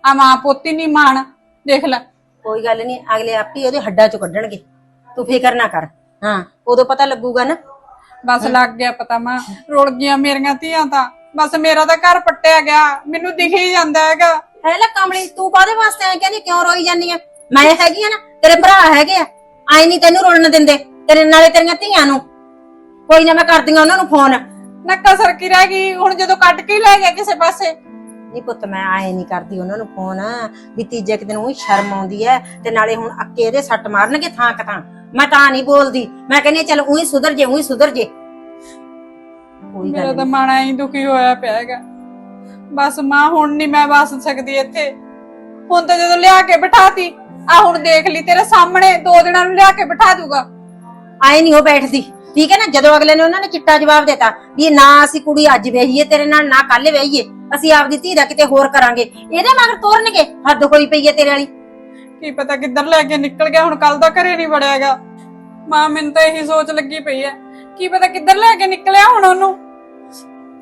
ਆ ਮਾਂ ਪੋਤੀ ਨਹੀਂ ਮਾਣ ਦੇਖ ਲੈ। ਕੋਈ ਗੱਲ ਨਹੀਂ ਅਗਲੇ ਆਪ ਹੀ ਉਹਦੇ ਹੱਡਾਂ ਚੋਂ ਕੱਢਣਗੇ। ਤੂੰ ਫਿਕਰ ਨਾ ਕਰ। ਹਾਂ ਉਦੋਂ ਪਤਾ ਲੱਗੂਗਾ ਨਾ। ਬਸ ਲੱਗ ਗਿਆ ਪਤਾ ਮਾਂ। ਰੁੜ ਗਈਆਂ ਮੇਰੀਆਂ ਧੀਆਂ ਤਾਂ। ਬਸ ਮੇਰਾ ਤਾਂ ਘਰ ਪੱਟਿਆ ਗਿਆ ਮੈਨੂੰ ਦਿਖ ਹੀ ਜਾਂਦਾ ਹੈਗਾ। ਹੈ ਲੈ ਕਮਲੀ ਤੂੰ ਕਾਹਦੇ ਵਾਸਤੇ ਐ ਕਹਿੰਦੀ ਕਿਉਂ ਰੋਈ ਜਾਂਦੀ ਆ? ਮੈਂ ਹੈਗੀ ਆ ਨਾ ਤੇਰੇ ਭਰਾ ਹੈਗੇ ਆ। ਆਈ ਨਹੀਂ ਤੈਨੂੰ ਰੋਣ ਦਿੰਦੇ ਤੇਰੇ ਨਾਲੇ ਤੇਰੀਆਂ ਧੀਆਂ ਨੂੰ। ਕੋਈ ਨਾ ਮੈਂ ਕਰਦੀ ਆ ਉਹਨਾਂ ਨੂੰ ਫੋਨ। ਨਾ ਕਸਰ ਕੀ ਰਹਿ ਗਈ? ਹੁਣ ਜਦੋਂ ਕੱਟ ਕੇ ਹੀ ਲੈ ਗਿਆ ਕਿਸੇ ਪਾਸੇ। ਨਹੀਂ ਪੁੱਤ ਮੈਂ ਆਏ ਨਹੀਂ ਕਰਦੀ ਉਹਨਾਂ ਨੂੰ ਫੋਨ ਵੀ ਤੀਜੇ ਕੁ ਦਿਨ ਉਹ ਸ਼ਰਮ ਆਉਂਦੀ ਐ ਤੇ ਨਾਲੇ ਹੁਣ ਅੱਕੇ ਇਹਦੇ ਸੱਟ ਮਾਰਨਗੇ ਥਾਂ ਕਥਾਂ ਮੈਂ ਤਾਂ ਨਹੀਂ ਬੋਲਦੀ। ਮੈਂ ਕਹਿੰਦੀ ਚੱਲ ਉਹੀ ਸੁਧਰ ਜੇ ਉਹੀ ਸੁਧਰ ਜੇ। ਕੋਈ ਮੇਰਾ ਗੱਲ ਤਾਂ ਨੀ। ਮਨ ਐਂ ਦੁਖੀ ਹੋਇਆ ਪਿਆ ਹੈਗਾ। ਬਸ ਮਾਂ ਹੁਣ ਨਹੀਂ ਮੈਂ ਵਸ ਸਕਦੀ ਇੱਥੇ। ਹੁਣ ਤਾਂ ਜਦੋਂ ਲਿਆ ਕੇ ਬਿਠਾਤੀ ਆ ਹੁਣ ਦੇਖ ਲਈ ਤੇਰੇ ਸਾਹਮਣੇ ਦੋ ਦਿਨਾਂ ਨੂੰ ਲਿਆ ਕੇ ਬਿਠਾ ਦੂਗਾ। ਆਏ ਨਹੀਂ ਉਹ ਬੈਠਦੀ। ਠੀਕ ਹੈ ਨਾ? ਜਦੋਂ ਅਗਲੇ ਨੇ ਉਹਨਾਂ ਨੇ ਚਿੱਟਾ ਜਵਾਬ ਦਿੱਤਾ ਵੀ ਨਾ ਅਸੀਂ ਕੁੜੀ ਅੱਜ ਵੇਹੀਏ ਤੇਰੇ ਨਾਲ ਨਾ ਕੱਲ ਵੇਹੀਏ ਅਸੀਂ ਆਪਦੀ ਧੀ ਦਾ ਕਿਤੇ ਹੋਰ ਕਰਾਂਗੇ। ਇਹਦੇ ਮਗਰ ਤੋਰਨਗੇ ਹੱਦ ਹੋਈ ਪਈ ਹੈ ਤੇਰੇ ਵਾਲੀ। ਕੀ ਪਤਾ ਕਿੱਧਰ ਲੈ ਕੇ ਨਿਕਲ ਗਿਆ ਹੁਣ ਕੱਲ ਦਾ ਘਰੇ ਨਹੀਂ ਵੜਿਆਗਾ ਮਾਂ ਮੈਨੂੰ ਤਾਂ ਇਹੀ ਸੋਚ ਲੱਗੀ ਪਈ ਐ ਕੀ ਪਤਾ ਕਿੱਧਰ ਲੈ ਕੇ ਨਿਕਲਿਆ ਹੁਣ ਉਹਨੂੰ?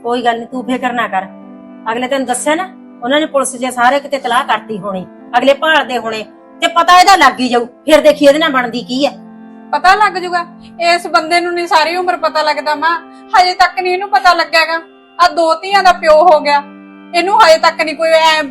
ਕੋਈ ਗੱਲ ਨਹੀਂ ਤੂੰ ਫਿਕਰ ਨਾ ਕਰ। ਅਗਲੇ ਤੈਨੂੰ ਦੱਸਿਆ ਨਾ ਉਹਨਾਂ ਨੇ ਪੁਲਿਸ ਜੇ ਸਾਰੇ ਕਿਤੇ ਤਲਾਹ ਕਰਤੀ ਹੋਣੀ ਅਗਲੇ ਭਾਲਦੇ ਹੋਣੇ ਤੇ ਪਤਾ ਇਹਦਾ ਲੱਗ ਹੀ ਜਾਊ ਫਿਰ ਦੇਖੀ ਇਹਦੇ ਨਾਲ ਬਣਦੀ ਕੀ ਹੈ ਪਤਾ ਲੱਗ ਜੂਗਾ ਇਸ ਬੰਦੇ ਨੂੰ ਨਹੀਂ ਸਾਰੀ ਉਮਰ ਪਤਾ ਲੱਗਦਾ ਮਾਂ ਹਜੇ ਤੱਕ ਨਹੀਂ ਇਹਨੂੰ ਪਤਾ ਲੱਗਿਆਗਾ। ਆ ਦੋ ਧੀਆਂ ਦਾ ਪਿਓ ਹੋ ਗਿਆ ਇਹਨੂੰ ਹਜੇ ਤੱਕ ਨਹੀਂ ਕੋਈ ਐ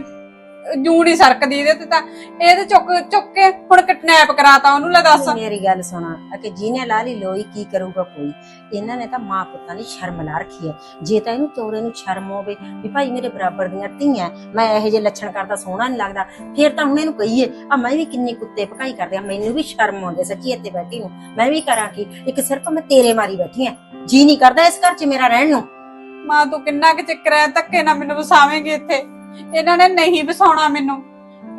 ਜੂ ਨਹੀਂ ਸਰਕਦੀ ਇਹਦੇ ਤੇ ਤਾਂ ਇਹਦੇ ਚੁੱਕ ਚੁੱਕ ਕੇ ਹੁਣ ਕਿਡਨੈਪ ਕਰਾਤਾ ਉਹਨੂੰ ਲੈ ਦੱਸ। ਮੇਰੀ ਗੱਲ ਸੁਣਾ ਕਿ ਜਿਹਨੇ ਲਾ ਲਈ ਲੋਈ ਕੀ ਕਰੂਗਾ ਕੋਈ? ਇਹਨਾਂ ਨੇ ਤਾਂ ਮਾਂ ਪੁੱਤਾਂ ਦੀ ਸ਼ਰਮ ਲਾ ਰੱਖੀ ਹੈ। ਜੇ ਤਾਂ ਇਹਨੂੰ ਚੋਰੇ ਨੂੰ ਸ਼ਰਮ ਹੋਵੇ ਵੀ ਭਾਈ ਮੇਰੇ ਬਰਾਬਰ ਦੀਆਂ ਧੀਆਂ ਮੈਂ ਇਹੋ ਜਿਹੇ ਲੱਛਣ ਕਰਦਾ ਸੋਹਣਾ ਨਹੀਂ ਲੱਗਦਾ ਫਿਰ ਤਾਂ ਹੁਣ ਇਹਨੂੰ ਕਹੀਏ ਆ ਮੈਂ ਵੀ ਕਿੰਨੀ ਕੁੱਤੇ ਭਕਾਈ ਕਰਦੇ ਆ ਮੈਨੂੰ ਵੀ ਸ਼ਰਮ ਆਉਂਦੇ ਸੱਚੀ ਇੱਥੇ ਬੈਠੀ ਨੂੰ। ਮੈਂ ਵੀ ਕਰਾਂ ਕੀ? ਇੱਕ ਸਿਰਫ ਮੈਂ ਤੇਰੇ ਮਾਰੀ ਬੈਠੀ ਆ ਜੀ ਨਹੀਂ ਕਰਦਾ ਇਸ ਘਰ 'ਚ ਮੇਰਾ ਰਹਿਣ ਨੂੰ। ਮਾਂ ਤੂੰ ਕਿੰਨਾ ਕੁ ਚੱਕਰ ਹੈ ਧੱਕੇ ਨਾਲ ਮੈਨੂੰ ਵਸਾਵੇਂਗੀ ਇੱਥੇ। ਇਹਨਾਂ ਨੇ ਨਹੀਂ ਵਸਾਉਣਾ ਮੈਨੂੰ।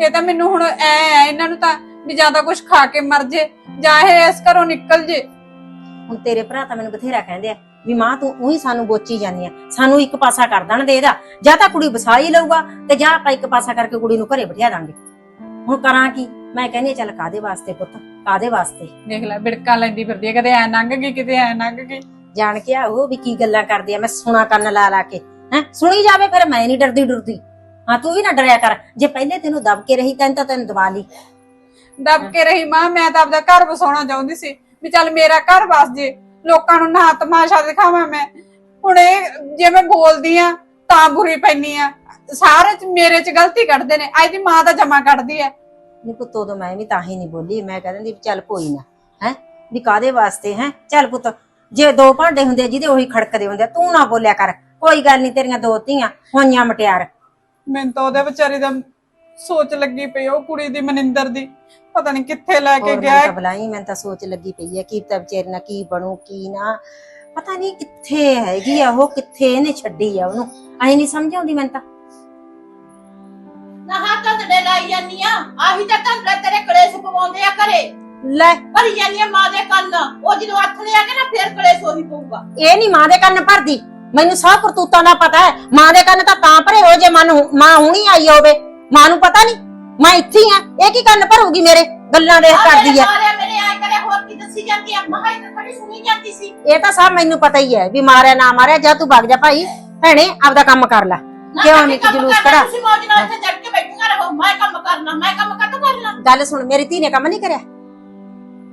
ਇਹ ਤਾਂ ਮੈਨੂੰ ਹੁਣ ਐ ਐ ਇਹਨਾਂ ਨੂੰ ਤਾਂ ਵੀ ਜ਼ਿਆਦਾ ਕੁਝ ਖਾ ਕੇ ਮਰ ਜੇ ਜਾਂ ਇਹ ਇਸ ਘਰੋਂ ਨਿਕਲ ਜੇ। ਹੁਣ ਤੇਰੇ ਭਰਾ ਤਾਂ ਮੈਨੂੰ ਬਥੇਰਾ ਕਹਿੰਦੇ ਆ ਵੀ ਮਾਂ ਤੂੰ ਉਹੀ ਸਾਨੂੰ ਬੋਚੀ ਜਾਂਦੀ ਆ। ਸਾਨੂੰ ਇੱਕ ਪਾਸਾ ਕਰ ਦੇਣ ਦੇ ਇਹਦਾ। ਜਾਂ ਤਾਂ ਕੁੜੀ ਵਸਾ ਹੀ ਲਊਗਾ ਤੇ ਜਾਂ ਆਪਾਂ ਇੱਕ ਪਾਸਾ ਕਰਕੇ ਕੁੜੀ ਨੂੰ ਘਰੇ ਬਿਠਾ ਦਾਂਗੇ। ਹੁਣ ਕਰਾਂ ਕੀ? ਮੈਂ ਕਹਿੰਦੀ ਹਾਂ, ਚੱਲ ਕਾਦੇ ਵਾਸਤੇ ਪੁੱਤ? ਕਾਦੇ ਵਾਸਤੇ? ਦੇਖ ਲੈ ਬਿੜਕਾਂ ਲੈਂਦੀ ਫਿਰਦੀ ਹੈ ਕਦੇ ਐ ਲੰਘ ਗਈ ਕਿਤੇ ਐ ਲੰਘ ਗਈ। ਜਾਣ ਕੇ ਆਓ ਵੀ ਕੀ ਗੱਲਾਂ ਕਰਦੇ ਆ ਮੈਂ ਸੁਣਾ ਕੰਨ ਲਾ ਲਾ ਕੇ। ਹੈ? ਸੁਣੀ ਜਾਵੇ ਫਿਰ ਮੈਂ ਨਹੀਂ ਡਰਦੀ ਡਰਦੀ। ਹਾਂ ਤੂੰ ਵੀ ਨਾ ਡਰਿਆ ਕਰ। ਜੇ ਪਹਿਲੇ ਤੈਨੂੰ ਦਬ ਕੇ ਰਹੀ ਤੈਨੂੰ ਤਾਂ ਤੈਨੂੰ ਦਵਾ ਲਈ। ਦਬ ਕੇ ਰਹੀ ਮਾਂ ਮੈਂ ਤਾਂ ਆਪਦਾ ਘਰ ਵਸਾਉਣਾ ਚਾਹੁੰਦੀ ਸੀ ਵੀ ਚੱਲ ਮੇਰਾ ਘਰ ਵਸ ਜੇ ਲੋਕਾਂ ਨੂੰ ਨਾ ਤਮਾਸ਼ਾ ਦਿਖਾਵਾਂ ਮੈਂ। ਹੁਣ ਇਹ ਜੇ ਮੈਂ ਬੋਲਦੀ ਆ ਤਾਂ ਬੁਰੀ ਪੈਣੀ ਆ। ਸਾਰੇ ਚ ਮੇਰੇ ਚ ਗਲਤੀ ਕੱਢਦੇ ਨੇ ਅੱਜ ਦੀ ਮਾਂ ਤਾਂ ਜਮਾ ਕੱਢਦੀ ਐ। ਨਹੀਂ ਪੁੱਤ ਉਦੋਂ ਮੈਂ ਵੀ ਤਾਂ ਹੀ ਨਹੀਂ ਬੋਲੀ ਮੈਂ ਕਹਿੰਦੀ ਵੀ ਚੱਲ ਕੋਈ ਨਾ ਹੈ? ਵੀ ਕਾਦੇ ਵਾਸਤੇ ਹੈ? ਚੱਲ ਪੁੱਤ ਜੇ ਦੋ ਭਾਂਡੇ ਹੁੰਦੇ ਜਿਹਦੇ ਉਹੀ ਖੜਕਦੇ ਹੁੰਦੇ ਤੂੰ ਨਾ ਬੋਲਿਆ ਕਰ। ਕੋਈ ਗੱਲ ਨਹੀਂ ਤੇਰੀਆਂ ਦੋ ਧੀਆਂ ਹੋਈਆਂ ਮਟਿਆਰ। ਮੈਨੂੰ ਤਾਂ ਉਹਦੇ ਵਿਚਾਰੀ ਦਾ ਸੋਚ ਲੱਗੀ ਪਈ ਉਹ ਕੁੜੀ ਦੀ ਮਨਿੰਦਰ ਦੀ। ਪਤਾ ਨਹੀਂ ਕਿੱਥੇ ਲੈ ਕੇ ਹੋਰ ਗਿਆ। ਮੈਂ ਹੈ। ਤਾਂ ਬੁਲਾਈ ਮੈਂ ਤਾਂ ਸੋਚ ਲੱਗੀ ਪਈ ਹੈ ਕੀ ਤਾਂ ਵਿਚਾਰੀ ਨਾਲ ਕੀ ਬਣੂ ਕੀ ਨਾ। ਪਤਾ ਨਹੀਂ ਕਿੱਥੇ ਹੈਗੀ ਆ ਉਹ ਕਿੱਥੇ ਇਹਨੇ ਛੱਡੀ ਆ ਉਹਨੂੰ। ਐ ਨਹੀਂ ਸਮਝ ਆਉਂਦੀ ਮੈਨੂੰ ਤਾਂ। ਨਾ ਹੱਥ ਤੇ ਲਾਈ ਜਾਨੀ ਆ। ਆਹੀ ਤਾਂ ਤਾਂ ਤੇਰੇ ਕਲੇਸ਼ ਪਵਾਉਂਦੇ ਆ ਘਰੇ। ਲੈ। ਭਰੀ ਜਾਨੀ ਆ ਮਾਂ ਦੇ ਕੰਨ। ਉਹ ਜਦੋਂ ਹੱਥ ਲੈ ਆ ਕੇ ਨਾ ਫੇਰ ਕਲੇਸ਼ ਉਹੀ ਪਊਗਾ। ਇਹ ਨਹੀਂ ਮਾਂ ਦੇ ਕੰਨ ਭਰਦੀ। ਮੈਨੂੰ ਸਭ ਕਰਤੂਤਾਂ ਦਾ ਪਤਾ ਹੈ। ਮਾਂ ਦੇ ਕੰਨ ਤਾਂ ਤਾਂ ਭਰੇ ਹੋ ਜੇ ਮਨ ਮਾਂ ਹੁਣੀ ਆਈ ਹੋਵੇ। ਮਾਂ ਨੂੰ ਪਤਾ ਨਹੀਂ। ਮੈਂ ਇੱਥੇ ਹੀ ਆ। ਇਹ ਕੀ ਕੰਨ ਭਰੂਗੀ ਮੇਰੇ? ਗੱਲਾਂ ਦੇਖ ਕਰਦੀ ਹੈ ਮਾਰਿਆ ਮੇਰੇ ਆ ਕਰੇ ਹੋਰ ਕੀ ਦੱਸੀ ਜਾਂਦੀ ਆ? ਮਹਾਈ ਤਾਂ ਖੜੀ ਸੁਣੀ ਜਾਂਦੀ ਸੀ। ਇਹ ਤਾਂ ਸਭ ਮੈਨੂੰ ਪਤਾ ਹੀ ਹੈ ਵੀ ਮਾਰਿਆ ਨਾ ਮਾਰਿਆ ਜਾ ਤੂੰ ਵਗ ਜਾ ਭਾਈ। ਭੈਣੇ ਆਪਦਾ ਕੰਮ ਕਰ ਲੈ। ਨਾ ਕਿਉਂ ਨਹੀਂ ਕੰਮ ਜਲੂਸ ਕਰਨਾ, ਕਰਾ? ਤੁਸੀਂ ਮੌਜ ਨਾਲ ਇੱਥੇ ਜੜ ਕੇ ਬੈਠੀਆਂ ਰਹੋ। ਮੈਂ ਕੰਮ ਕਰਨਾ ਮੈਂ ਕੰਮ ਕਦੋਂ ਕਰਨਾ? ਗੱਲ ਸੁਣ ਮੇਰੀ ਧੀ ਨੇ ਕੰਮ ਨਹੀਂ ਕਰਿਆ।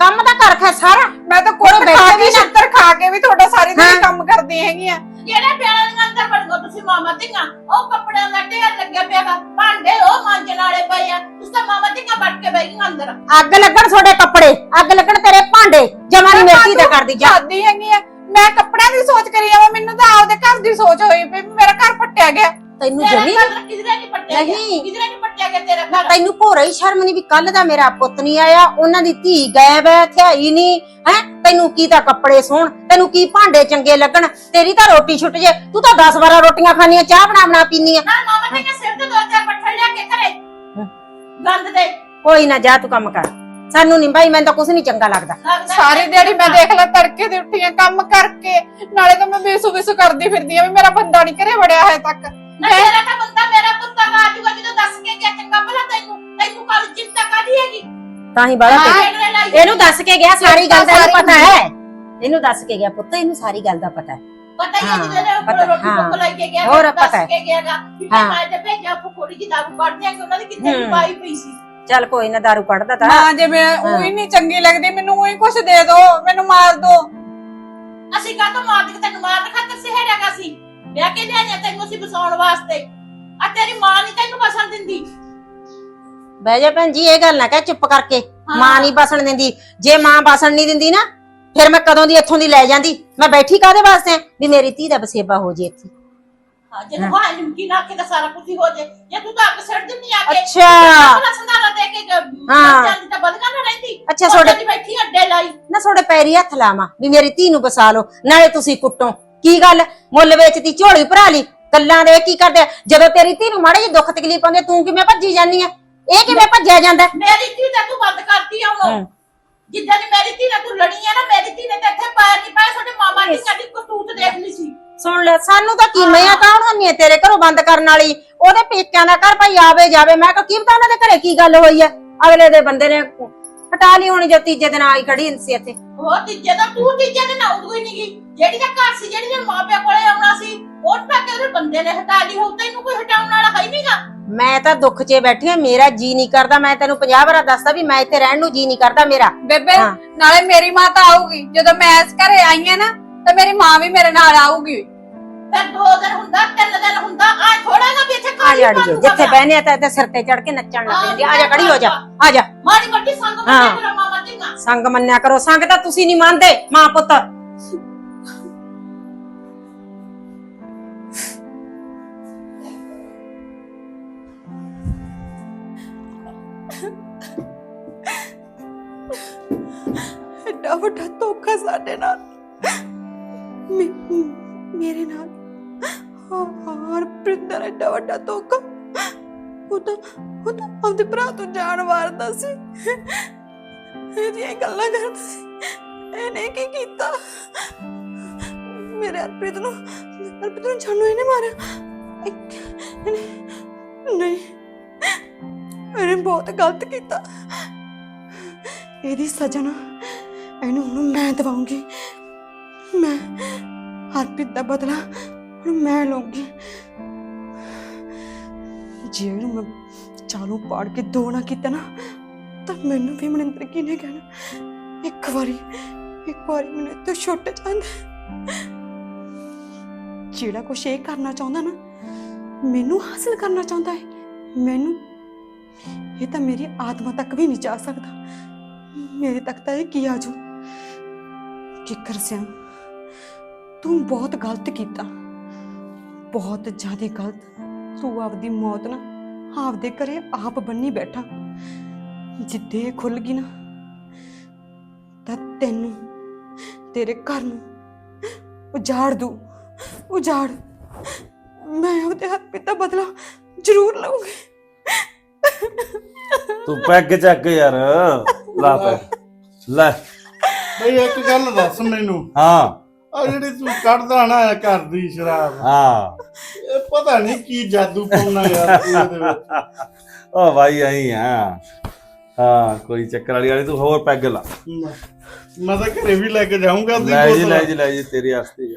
ਕੰਮ ਤਾਂ ਕਰ ਖਾ ਸਾਰਾ। ਮੈਂ ਤਾਂ ਕੁੱਟ ਬੈਠੇ ਖਾ ਵੀ ਕੇ ਨਾ। ਛਿੱਤਰ ਖਾ ਕੇ ਵੀ ਤੁਹਾਡਾ ਸਾਰੀ ਦਿਨ ਹਾਂ। ਕੰਮ ਕਰਦੀ ਹੈਗੀ ਆ। ਜਿਹੜੇ ਪਿਆਰਾਂ ਦੇ ਅੰਦਰ ਵੜ ਗੋ ਤੁਸੀਂ ਮਾਮਾ ਧੀਆਂ ਉਹ ਕੱਪੜਿਆਂ ਦਾ ਢੇਰ ਲੱਗਿਆ ਪਿਆ ਵਾ ਭਾਂਡੇ ਉਹ ਮਾਂਜਣ ਵਾਲੇ ਪਏ ਆ ਤੁਸੀਂ ਤਾਂ ਮਾਮਾ ਧੀਆਂ ਵੜ ਕੇ ਬਹਿ ਗਈਆਂ ਅੰਦਰ। ਅੱਗ ਲੱਗਣ ਤੁਹਾਡੇ ਕੱਪੜੇ ਅੱਗ ਲੱਗਣ ਤੇਰੇ ਭਾਂਡੇ ਜਮਾ ਨਹੀਂ ਮੇਰੀ ਧੀ ਦਾ ਕਰਦੀ ਜਾ। ਜਾਂਦੀ ਹੈਗੀ ਆ। ਮੈਂ ਕੱਪੜਿਆਂ ਦੀ ਸੋਚ ਕਰੀ ਜਾਵਾਂ ਮੈਨੂੰ ਤਾਂ ਆਪਦੇ ਘਰ ਦੀ ਸੋਚ ਹੋਈ ਵੀ ਮੇਰਾ ਘਰ ਪੱਟਿਆ ਗਿਆ। ਤੈਨੂੰ ਜਮੀ ਕਿਧਰੇ ਨਹੀਂ ਪੱਟਿਆ ਗਿਆ? ਨਹੀਂ। ਕਿਧਰੇ ਨਹੀਂ ਪੱਟਿਆ ਗਿਆ ਤੇਰਾ ਘਰ? ਤੈਨੂੰ ਭੋਰਾ ਹੀ ਸ਼ਰਮ ਨਹੀਂ ਵੀ ਕੱਲ ਦਾ ਮੇਰਾ ਪੁੱਤ ਨਹੀਂ ਆਇਆ ਉਹਨਾਂ ਦੀ ਧੀ ਗਾਇਬ ਹੈ ਥਿਆਈ ਨਹੀਂ ਹੈ? ਤੈਨੂੰ ਕੀ ਤਾਂ ਕੱਪੜੇ ਸੋਹਣ ਤੈਨੂੰ ਕੀ ਭਾਂਡੇ ਚੰਗੇ ਲੱਗਣ? ਤੇਰੀ ਤਾਂ ਰੋਟੀ ਛੁੱਟ ਜੇ। ਤੂੰ ਤਾਂ 10 12 ਰੋਟੀਆਂ ਖਾਣੀਆਂ ਚਾਹ ਬਣਾ ਬਣਾ ਪੀਨੀ ਆ। ਨਾ ਮਾਮਾ ਧੀਆਂ ਸਿਰ ਤੇ ਦੋ ਚਾਰ ਪੱਠੇ ਲਿਆ ਕੇ ਘਰੇ। ਗੰਦ ਦੇ। ਕੋਈ ਨਾ ਜਾ ਤੂੰ ਕੰਮ ਕਰ। ਸਾਨੂੰ ਨਹੀਂ ਭਾਈ ਮੈਨੂੰ ਤਾਂ ਕੁਝ ਨਹੀਂ ਚੰਗਾ ਲੱਗਦਾ। ਸਾਰੀ ਦਿਹਾੜੀ ਮੈਂ ਦੇਖ ਲੈ ਤੜਕੇ ਦੇ ਉੱਠੀਆਂ ਕੰਮ ਕਰਕੇ। ਨਾਲੇ ਤਾਂ ਮੈਂ ਬੇਸੂ ਬੇਸੂ ਕਰਦੀ ਫਿਰਦੀ ਆ ਵੀ ਮੇਰਾ ਬੰਦਾ ਨਹੀਂ ਘਰੇ ਵੜਿਆ ਹੈ ਤੱਕ। ਨਾ ਤੇਰਾ ਤਾਂ ਬੰਦਾ ਮੇਰਾ ਪੁੱਤ ਆ ਜਾਊਗਾ ਜਦੋਂ ਦੱਸ ਕੇ ਗਿਆ ਚੰਗਾ ਭਲਾ ਤੈਨੂੰ। ਤੈਨੂੰ ਕੱਲ ਚਿੰਤਾ ਕਾਦੀ ਹੈਗੀ? ਤਾਂ ਹੀ ਲਾਈ। ਇਹਨੂੰ ਦੱਸ ਕੇ ਗਿਆ ਸਾਰੀ ਗੱਲ ਦਾ ਪਤਾ ਹੈ। ਇਹਨੂੰ ਦੱਸ ਕੇ ਗਿਆ ਪੁੱਤ ਇਹਨੂੰ ਸਾਰੀ ਗੱਲ ਦਾ ਪਤਾ ਹੈ। ਪਤਾ ਹੀ ਹੈ ਹਾਂ, ਜਿਹਦੇ ਨੇ ਪਤਾ, ਰੋਟੀ ਹਾਂ। ਭੁੱਖ ਲੱਗ ਕੇ ਗਿਆ ਹੋਰ ਮੈਨੂੰ ਦੱਸ ਪਤਾ ਹੈ। ਕੇ ਗਿਆਗਾ ਕਿ ਹਾਂ। ਮੈਂ ਤੇ ਭੇਜਿਆ ਫੁੱਫੜੀ ਦੀ ਦਾਰੂ ਕੱਢਦੇ ਆ ਕਿ ਉਹਨਾਂ ਦੀ ਕਿੱਥੇ ਹੂੰ। ਪਾਈ ਪਈ ਸੀ। ਚੱਲ ਕੋਈ ਨਾ ਦਾਰੂ ਕੱਢਦਾ ਤਾਂ। ਮਾਂ ਜੇ ਮੈਂ ਉਹੀ ਨਹੀਂ ਚੰਗੀ ਲੱਗਦੀ ਮੈਨੂੰ ਉਹੀ ਕੁਛ ਦੇ ਦੋ ਮੈਨੂੰ ਮਾਰ ਦੋ। ਅਸੀਂ ਕਾਹ ਤੋਂ ਮਾਰ ਕੇ ਤੈਨੂੰ ਮਾਰਨ ਖਾਤਰ ਸਿਹੜਾਗਾ ਸੀ ਵਿਆਹ ਕੇ ਲਿਆਈਆਂ ਤੈਨੂੰ ਅਸੀਂ ਬਸਾਉਣ ਵਾਸਤੇ। ਆ ਤੇਰੀ ਮਾਂ ਨਹੀਂ ਤੈਨੂੰ ਬਸਣ ਦਿੰਦੀ। ਬਹਿ ਜਾ ਭੈਣ ਜੀ ਇਹ ਗੱਲ ਨਾ ਕਹਿ ਚੁੱਪ ਕਰਕੇ। ਹਾਂ। ਮਾਂ ਨਹੀਂ ਬਸਣ ਦਿੰਦੀ। ਜੇ ਮਾਂ ਬਸਣ ਨਹੀਂ ਦਿੰਦੀ ਨਾ ਫਿਰ ਮੈਂ ਕਦੋਂ ਦੀ ਇੱਥੋਂ ਦੀ ਲੈ ਜਾਂਦੀ? ਮੈਂ ਬੈਠੀ ਕਾਦੇ ਵਾਸਤੇ? ਆਂ? ਵੀ ਮੇਰੀ ਧੀ ਦਾ ਬਸੇਬਾ ਹੋ ਜੇ ਇੱਥੇ। ਹਾਂ ਜੇ ਤੂੰ ਹਾਂ ਨਿਮਕੀ ਨਾ ਕੇ ਤਾਂ ਸਾਰਾ ਕੁਝ ਹੀ ਹੋ ਜੇ। ਜੇ ਤੂੰ ਤਾਂ ਅੱਗ ਸੜ ਦਿੰਨੀ ਆ ਕੇ ਅੱਛਾ। ਆਪਣਾ ਸੰਧਾਰਾ ਦੇ ਕੇ ਹਾਂ। ਹਾਂ ਜਾਂਦੀ ਤਾਂ ਬਦਗਾ ਨਾ ਰਹਿੰਦੀ। ਅੱਛਾ, ਉਹ ਤੁਹਾਡੇ- ਜਾਂਦੀ ਬੈਠੀ ਅੱਡੇ ਲਾਈ। ਨਾ ਤੁਹਾਡੇ ਪੈਰੀ ਹੱਥ ਲਾਵਾਂ ਵੀ ਮੇਰੀ ਧੀ ਨੂੰ ਬਸਾ ਲਓ ਨਾਲੇ ਤੁਸੀਂ ਕੁੱਟੋ। ਕੀ ਗੱਲ? ਮੁੱਲ ਵੇਚਦੀ ਝੋਲੀ ਭਰਾ ਲਈ। ਗੱਲਾਂ ਦੇ ਕੀ ਕਰਦੇ? ਆ? ਜਦੋਂ ਤੇਰੀ ਧੀ ਨੂੰ ਮਾੜੇ ਜਿਹੇ ਦੁੱਖ ਤਕਲੀਫ ਆਉਂਦੇ ਤੂੰ ਕਿਵੇਂ ਭੱਜੀ ਜਾਂਦੀ ਆ ਇਹ ਕਿਵੇਂ ਭੱਜਿਆ ਜਾਂਦਾ ਮੇਰੀ ਧੀ ਤਾਂ ਤੂੰ ਬੰਦ ਕਰਤੀ ਆ ਉਹਨੂੰ ਹੂੰ। ਜਿੱਦਾਂ ਦੀ ਮੇਰੀ ਧੀ ਨਾਲ ਤੂੰ ਲੜੀ ਆ ਨਾ ਮੇਰੀ ਧੀ ਨੇ ਤਾਂ ਇੱਥੇ ਪਾਇਆ ਨਹੀਂ ਪਾਇਆ ਤੁਹਾਡੇ ਮਾਮਾ ਦੀ ਸਾਡੀ ਕਸੂਤ ਦੇਖ ਲਈ ਸੀ। ਸੁਣ ਲੈ ਸਾਨੂੰ ਤਾਂ ਕੀ ਮੈਂ ਕੌਣ ਹੁੰਨੀ ਹੈ ਤੇਰੇ ਘਰੋਂ ਬੰਦ ਕਰਨ ਵਾਲੀ? ਉਹਦੇ ਪੇਕਿਆਂ ਦਾ ਘਰ ਭਾਈ ਆਵੇ ਜਾਵੇ ਮੈਂ ਕਿਹਾ ਕੀ ਪਤਾ ਉਹਨਾਂ ਦੇ ਘਰੇ ਕੀ ਗੱਲ ਹੋਈ ਹੈ ਅਗਲੇ ਦੇ ਬੰਦੇ ਨੇ ਹਟਾ ਲਈ ਹੋਣੀ ਜੋ ਤੀਜੇ ਦਿਨ ਆਈ ਖੜੀ ਸੀ ਇੱਥੇ। ਉਹ ਤੀਜੇ ਦਾ ਤੂੰ ਤੀਜੇ ਦਿਨ ਆਉਂਦੀ ਹੀ ਨਹੀਂਗੀ ਜਿਹੜੀ ਦਾ ਘਰ ਸੀ ਜਿਹੜੀ ਦੇ ਮਾਪਿਆਂ ਕੋਲੇ ਆਉਣਾ ਸੀ ਉਹ ਤਾਂ ਕਿ ਉਹਦੇ ਬੰਦੇ ਨੇ ਹਟਾ ਲਈ ਹੋ ਤੈਨੂੰ ਕੋਈ ਹਟਾਉਣ ਵਾਲਾ ਹੈ ਨਹੀਂਗਾ। ਮੈਂ ਤਾਂ ਦੁੱਖ 'ਚ ਬੈਠੀ ਹਾਂ ਮੇਰਾ ਜੀ ਨਹੀਂ ਕਰਦਾ। ਮੈਂ ਤੈਨੂੰ 50 ਵਾਰ ਦੱਸਦਾ ਵੀ ਮੈਂ ਇੱਥੇ ਰਹਿਣ ਨੂੰ ਜੀ ਨਹੀਂ ਕਰਦਾ ਮੇਰਾ। ਬੇਬੇ ਹਾਂ। ਨਾਲੇ ਮੇਰੀ ਮਾਂ ਤਾਂ ਆਊਗੀ। ਜਦੋਂ ਮੈਂ ਇਸ ਘਰੇ ਆਈ ਆ ਨਾ ਤਾਂ ਮੇਰੀ ਮਾਂ ਵੀ ਮੇਰੇ ਨਾਲ ਆਊਗੀ। ਫਿਰ ਦੋ ਦਿਨ ਹੁੰਦਾ ਤਿੰਨ ਦਿਨ ਹੁੰਦਾ ਆ ਥੋੜਾ ਨਾ ਵੀ ਇੱਥੇ ਆ ਜਾ ਅੜੀਏ ਜਿੱਥੇ ਬਹਿਨੇ ਆ ਤਾਂ ਇੱਥੇ ਸਿਰ ਤੇ ਚੜ ਕੇ ਨੱਚਣ ਲੱਗ ਜਾਂਦੀ ਆ। ਜਾ ਖੜੀ ਹੋ ਜਾ ਆ ਜਾ। ਮਾੜੀ ਮੱਟੀ ਸੰਗ ਹਾਂ। ਮੰਨਿਆ ਤੇਰਾ ਮਾਮਾ ਧੀਆਂ ਸੰਗ ਮੰਨਿਆ ਕਰੋ। ਸੰਗ ਤਾਂ ਤੁਸੀਂ ਨਹੀਂ ਮੰਨਦੇ ਮਾਂ ਪੁੱਤ। ਸਾਡੇ ਨਾਲ। ਮੇ- ਮੇਰੇ ਨਾਲ। ਹਾਂ ਪ੍ਰਿੰਦਰ ਐਡਾ ਵੱਡਾ ਧੋਖਾ। ਉਹ ਤਾਂ ਉਹ ਤਾਂ ਆਪਦੇ ਭਰਾ ਤੋਂ ਜਾਣ ਵਾਰਦਾ ਸੀ। ਇਹਦੀਆਂ ਗੱਲਾਂ ਕਰਦਾ ਸੀ ਇਹਨੇ ਕੀ ਕੀਤਾ? ਮੇਰੇ ਅਰਪ੍ਰੀਤ ਨੂੰ ਅਰਪ੍ਰੀਤ ਨੂੰ ਜਾਨੂ ਇਹਨੇ ਮਾਰਿਆ। ਇਹ- ਇਹਨੇ- ਨਹੀਂ। ਇਹਨੇ ਬਹੁਤ ਗਲਤ ਕੀਤਾ। ਇਹਦੀ ਸਜ਼ਾ ਨਾ ਇਹਨੂੰ ਹੁਣ ਮੈਂ ਦਵਾਉਂਗੀ। ਮੈਂ ਹਰਪ੍ਰੀਤ ਦਾ ਬਦਲਾ ਹੁਣ ਮੈਂ ਲਵਾਂਗੀ ਜੇ ਇਹਨੂੰ ਮੈਂ ਚਾਲੂ ਪਾੜ ਕੇ ਦੋ ਨਾ ਕੀਤਾ ਨਾ, ਤਾਂ ਮੈਨੂੰ ਵੀ ਮਨਿੰਦਰ ਕੀ ਨੇ ਕਹਿਣਾ? ਇੱਕ ਵਾਰੀ ਇੱਕ ਵਾਰੀ ਮੈਨੂੰ ਤੋਂ ਛੁੱਟ ਜਾਂਦਾ। ਜਿਹੜਾ ਕੁਛ ਇਹ ਕਰਨਾ ਚਾਹੁੰਦਾ ਨਾ, ਮੈਨੂੰ ਹਾਸਲ ਕਰਨਾ ਚਾਹੁੰਦਾ ਹੈ ਮੈਨੂੰ, ਇਹ ਤਾਂ ਮੇਰੀ ਆਤਮਾ ਤੱਕ ਵੀ ਨਹੀਂ ਜਾ ਸਕਦਾ। ਮੇਰੇ ਤੱਕ ਤਾਂ ਇਹ ਕੀ ਆਜੂ ਕਿੱਕਰ ਸਿਆ, ਤੂੰ ਬਹੁਤ ਗਲਤ ਕੀਤਾ। ਬਹੁਤ ਜ਼ਿਆਦਾ ਗਲਤ। ਤੂੰ ਆਪਦੀ ਮੌਤ ਨਾ ਆਪਦੇ ਘਰੇ ਆਪ ਬੰਨੀ ਬੈਠਾ। ਜਿੱਦੇ ਖੁੱਲ ਗਈ ਨਾ, ਤਾਂ ਤੈਨੂੰ, ਤੇਰੇ ਘਰ ਨੂੰ ਉਜਾੜ ਦੂ। ਉਜਾੜ। ਮੈਂ ਆਪਦੇ ਹੱਥ ਪਿੱਤਾ ਬਦਲਾ ਜ਼ਰੂਰ ਲਵਾਂਗੀ ਤੂੰ ਪੈਗ ਚੱਕ ਯਾਰ। ਲਾ ਪੈ। ਲੈ। ਬਈ ਇੱਕ ਗੱਲ ਦੱਸ ਮੈਨੂੰ। ਹਾਂ। ਆ ਜਿਹੜੀ ਤੂੰ ਕੱਢਦਾ ਨਾ ਇਹ ਘਰ ਸ਼ਰਾਬ। ਹਾਂ। ਇਹ ਪਤਾ ਨਹੀਂ ਕੀ ਜਾਦੂ ਪਾਉਣਾ ਯਾਰ ਤੂੰ ਇਹਦੇ ਵਿੱਚ। ਓ ਭਾਈ ਆਈ ਆ। ਹਾਂ ਕੋਈ ਚੱਕਰ ਵਾਲੀ ਵਾਲੀ ਤੂੰ ਹੋਰ ਪੈਗ ਲਾ ਮੈਂ- ਤਾਂ ਘਰੇ ਵੀ ਲੈ ਕੇ ਜਾਊਂਗਾ ਦੀ ਲੈ ਜੀ ਲੈ ਜੀ ਲੈ ਜੀ ਤੇਰੇ ਵਾਸਤੇ ਹੀ